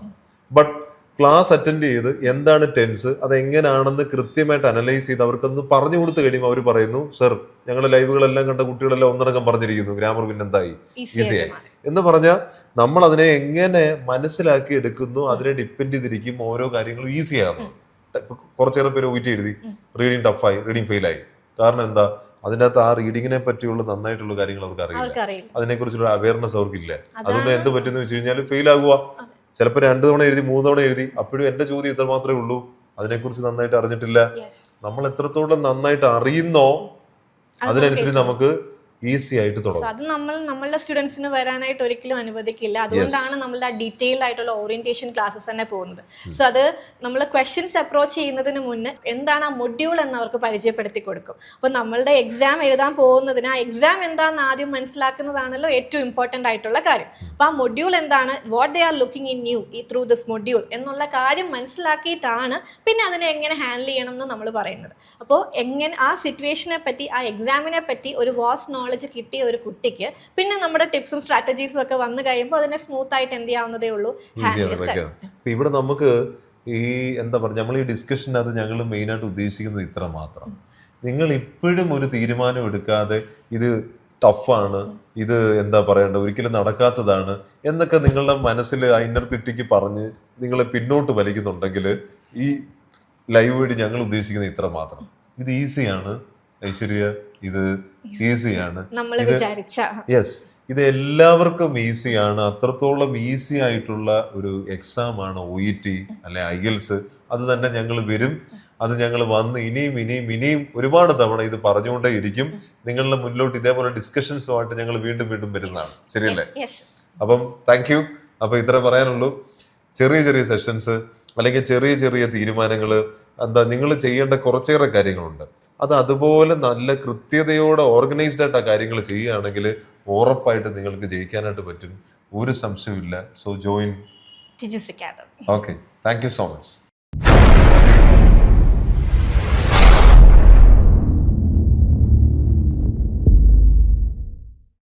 ബട്ട് ക്ലാസ് അറ്റൻഡ് ചെയ്ത് എന്താണ് ടെൻസ് അത് എങ്ങനെയാണെന്ന് കൃത്യമായിട്ട് അനലൈസ് ചെയ്ത് അവർക്കൊന്ന് പറഞ്ഞു കൊടുത്തു കഴിയുമ്പോൾ അവർ പറയുന്നു സർ ഞങ്ങളുടെ ലൈവുകളെല്ലാം കണ്ട കുട്ടികളെല്ലാം ഒന്നടങ്കം പറഞ്ഞിരിക്കുന്നു. ഗ്രാമർ പിന്നെന്തായി? ഈസി ഈസിയായി എന്ന് പറഞ്ഞാൽ നമ്മൾ അതിനെ എങ്ങനെ മനസ്സിലാക്കി എടുക്കുന്നു അതിനെ ഡിപ്പെൻഡ് ചെയ്തിരിക്കും ഓരോ കാര്യങ്ങളും ഈസി ആകുന്നു കുറച്ചേറെ പേര് വീട്ടിൽ എഴുതി. റീഡിങ് ടഫായി റീഡിങ് ഫെയിലായി കാരണം എന്താ? അതിന്റെ അകത്ത് ആ റീഡിങ്ങിനെ പറ്റിയുള്ള നന്നായിട്ടുള്ള കാര്യങ്ങൾ അവർക്ക് അറിയില്ല. അതിനെക്കുറിച്ചുള്ള അവയർനെസ് അവർക്കില്ല. അതുകൊണ്ട് എന്ത് പറ്റുമെന്ന് വെച്ച് കഴിഞ്ഞാൽ ഫെയിൽ ആകുക. ചിലപ്പോൾ രണ്ട് തവണ എഴുതി മൂന്ന് തവണ എഴുതി അപ്പോഴും എന്റെ ചോദ്യം ഇത്ര മാത്രമേ ഉള്ളൂ. അതിനെക്കുറിച്ച് നന്നായിട്ട് അറിഞ്ഞിട്ടില്ല. നമ്മൾ എത്രത്തോളം നന്നായിട്ട് അറിയുന്നോ അതിനനുസരിച്ച് നമുക്ക് ഈസി ആയിട്ട് തുടങ്ങും. അത് നമ്മൾ നമ്മളുടെ സ്റ്റുഡൻസിന് വരാനായിട്ട് ഒരിക്കലും അനുവദിക്കില്ല. അതുകൊണ്ടാണ് നമ്മൾ ആ ഡീറ്റെയിൽഡ് ആയിട്ടുള്ള ഓറിയന്റേഷൻ ക്ലാസ്സസ് തന്നെ പോകുന്നത്. സോ അത് നമ്മൾ ക്വസ്റ്റ്യൻസ് അപ്രോച്ച് ചെയ്യുന്നതിന് മുന്നേ എന്താണ് ആ മൊഡ്യൂൾ എന്ന് അവർക്ക് പരിചയപ്പെടുത്തി കൊടുക്കും. അപ്പോൾ നമ്മളുടെ എക്സാം എഴുതാൻ പോകുന്നതിന് ആ എക്സാം എന്താണെന്ന് ആദ്യം മനസ്സിലാക്കുന്നതാണല്ലോ ഏറ്റവും ഇമ്പോർട്ടന്റ് ആയിട്ടുള്ള കാര്യം. അപ്പോൾ ആ മൊഡ്യൂൾ എന്താണ്? What they are looking in new ഈ ത്രൂ ദിസ് മൊഡ്യൂൾ എന്നുള്ള കാര്യം മനസ്സിലാക്കിയിട്ടാണ് പിന്നെ അതിനെ എങ്ങനെ ഹാൻഡിൽ ചെയ്യണം എന്ന് നമ്മൾ പറയുന്നത്. അപ്പോൾ എങ്ങനെ ആ സിറ്റുവേഷനെ പറ്റി ആ എക്സാമിനെ പറ്റി ഒരു വാസ് നോളജ് കിട്ടിയ ഒരു കുട്ടിക്ക് പിന്നെ നമ്മുടെ ടിപ്സും സ്ട്രാറ്റജീസും ഒക്കെ വന്നു കഴിയുമ്പോൾ അതിനെ സ്മൂത്ത് ആയിട്ട് എന്ത് ചെയ്യാവുന്നതേ ഉള്ളൂ. ഇവിടെ നമുക്ക് ഈ എന്താ പറയുക നമ്മൾ ഈ ഡിസ്കഷനകത്ത് ഞങ്ങൾ മെയിനായിട്ട് ഉദ്ദേശിക്കുന്നത് ഇത്ര മാത്രം. നിങ്ങൾ ഇപ്പോഴും ഒരു തീരുമാനം എടുക്കാതെ ഇത് ടഫാണ് ഇത് എന്താ പറയണ്ട ഒരിക്കലും നടക്കാത്തതാണ് എന്നൊക്കെ നിങ്ങളുടെ മനസ്സിൽ ആ ഇന്നർ ക്രിറ്റിക്ക് പറഞ്ഞ് നിങ്ങളെ പിന്നോട്ട് വലിക്കുന്നുണ്ടെങ്കിൽ ഈ ലൈവ് വഴി ഞങ്ങൾ ഉദ്ദേശിക്കുന്നത് ഇത്ര മാത്രം. ഇത് ഈസിയാണ് ഐശ്വര്യ. ഇത് ഈസിയാണ്. യെസ് ഇത് എല്ലാവർക്കും ഈസിയാണ്. അത്രത്തോളം ഈസി ആയിട്ടുള്ള ഒരു എക്സാം ആണ് ഒ ഇ ടി അല്ലെ ഐ എൽസ് അത് തന്നെ ഞങ്ങൾ വരും. അത് ഞങ്ങൾ വന്ന് ഇനിയും ഇനിയും ഇനിയും ഒരുപാട് തവണ ഇത് പറഞ്ഞുകൊണ്ടേ ഇരിക്കും. നിങ്ങളുടെ മുന്നോട്ട് ഇതേപോലെ ഡിസ്കഷൻസുമായിട്ട് ഞങ്ങൾ വീണ്ടും വീണ്ടും വരുന്നതാണ്. ശരിയല്ലേ? അപ്പം താങ്ക് യു അപ്പൊ ഇത്ര പറയാനുള്ളൂ. ചെറിയ ചെറിയ സെഷൻസ് അല്ലെങ്കിൽ ചെറിയ ചെറിയ തീരുമാനങ്ങൾ എന്താ നിങ്ങൾ ചെയ്യേണ്ട കുറച്ചേറെ കാര്യങ്ങളുണ്ട്. അത് അതുപോലെ നല്ല കൃത്യതയോടെ ഓർഗനൈസ്ഡ് ആയിട്ട് ആ കാര്യങ്ങൾ ചെയ്യുകയാണെങ്കിൽ ഉറപ്പായിട്ട് നിങ്ങൾക്ക് ജയിക്കാനായിട്ട് പറ്റും. ഒരു സംശയമില്ല so join okay thank you so much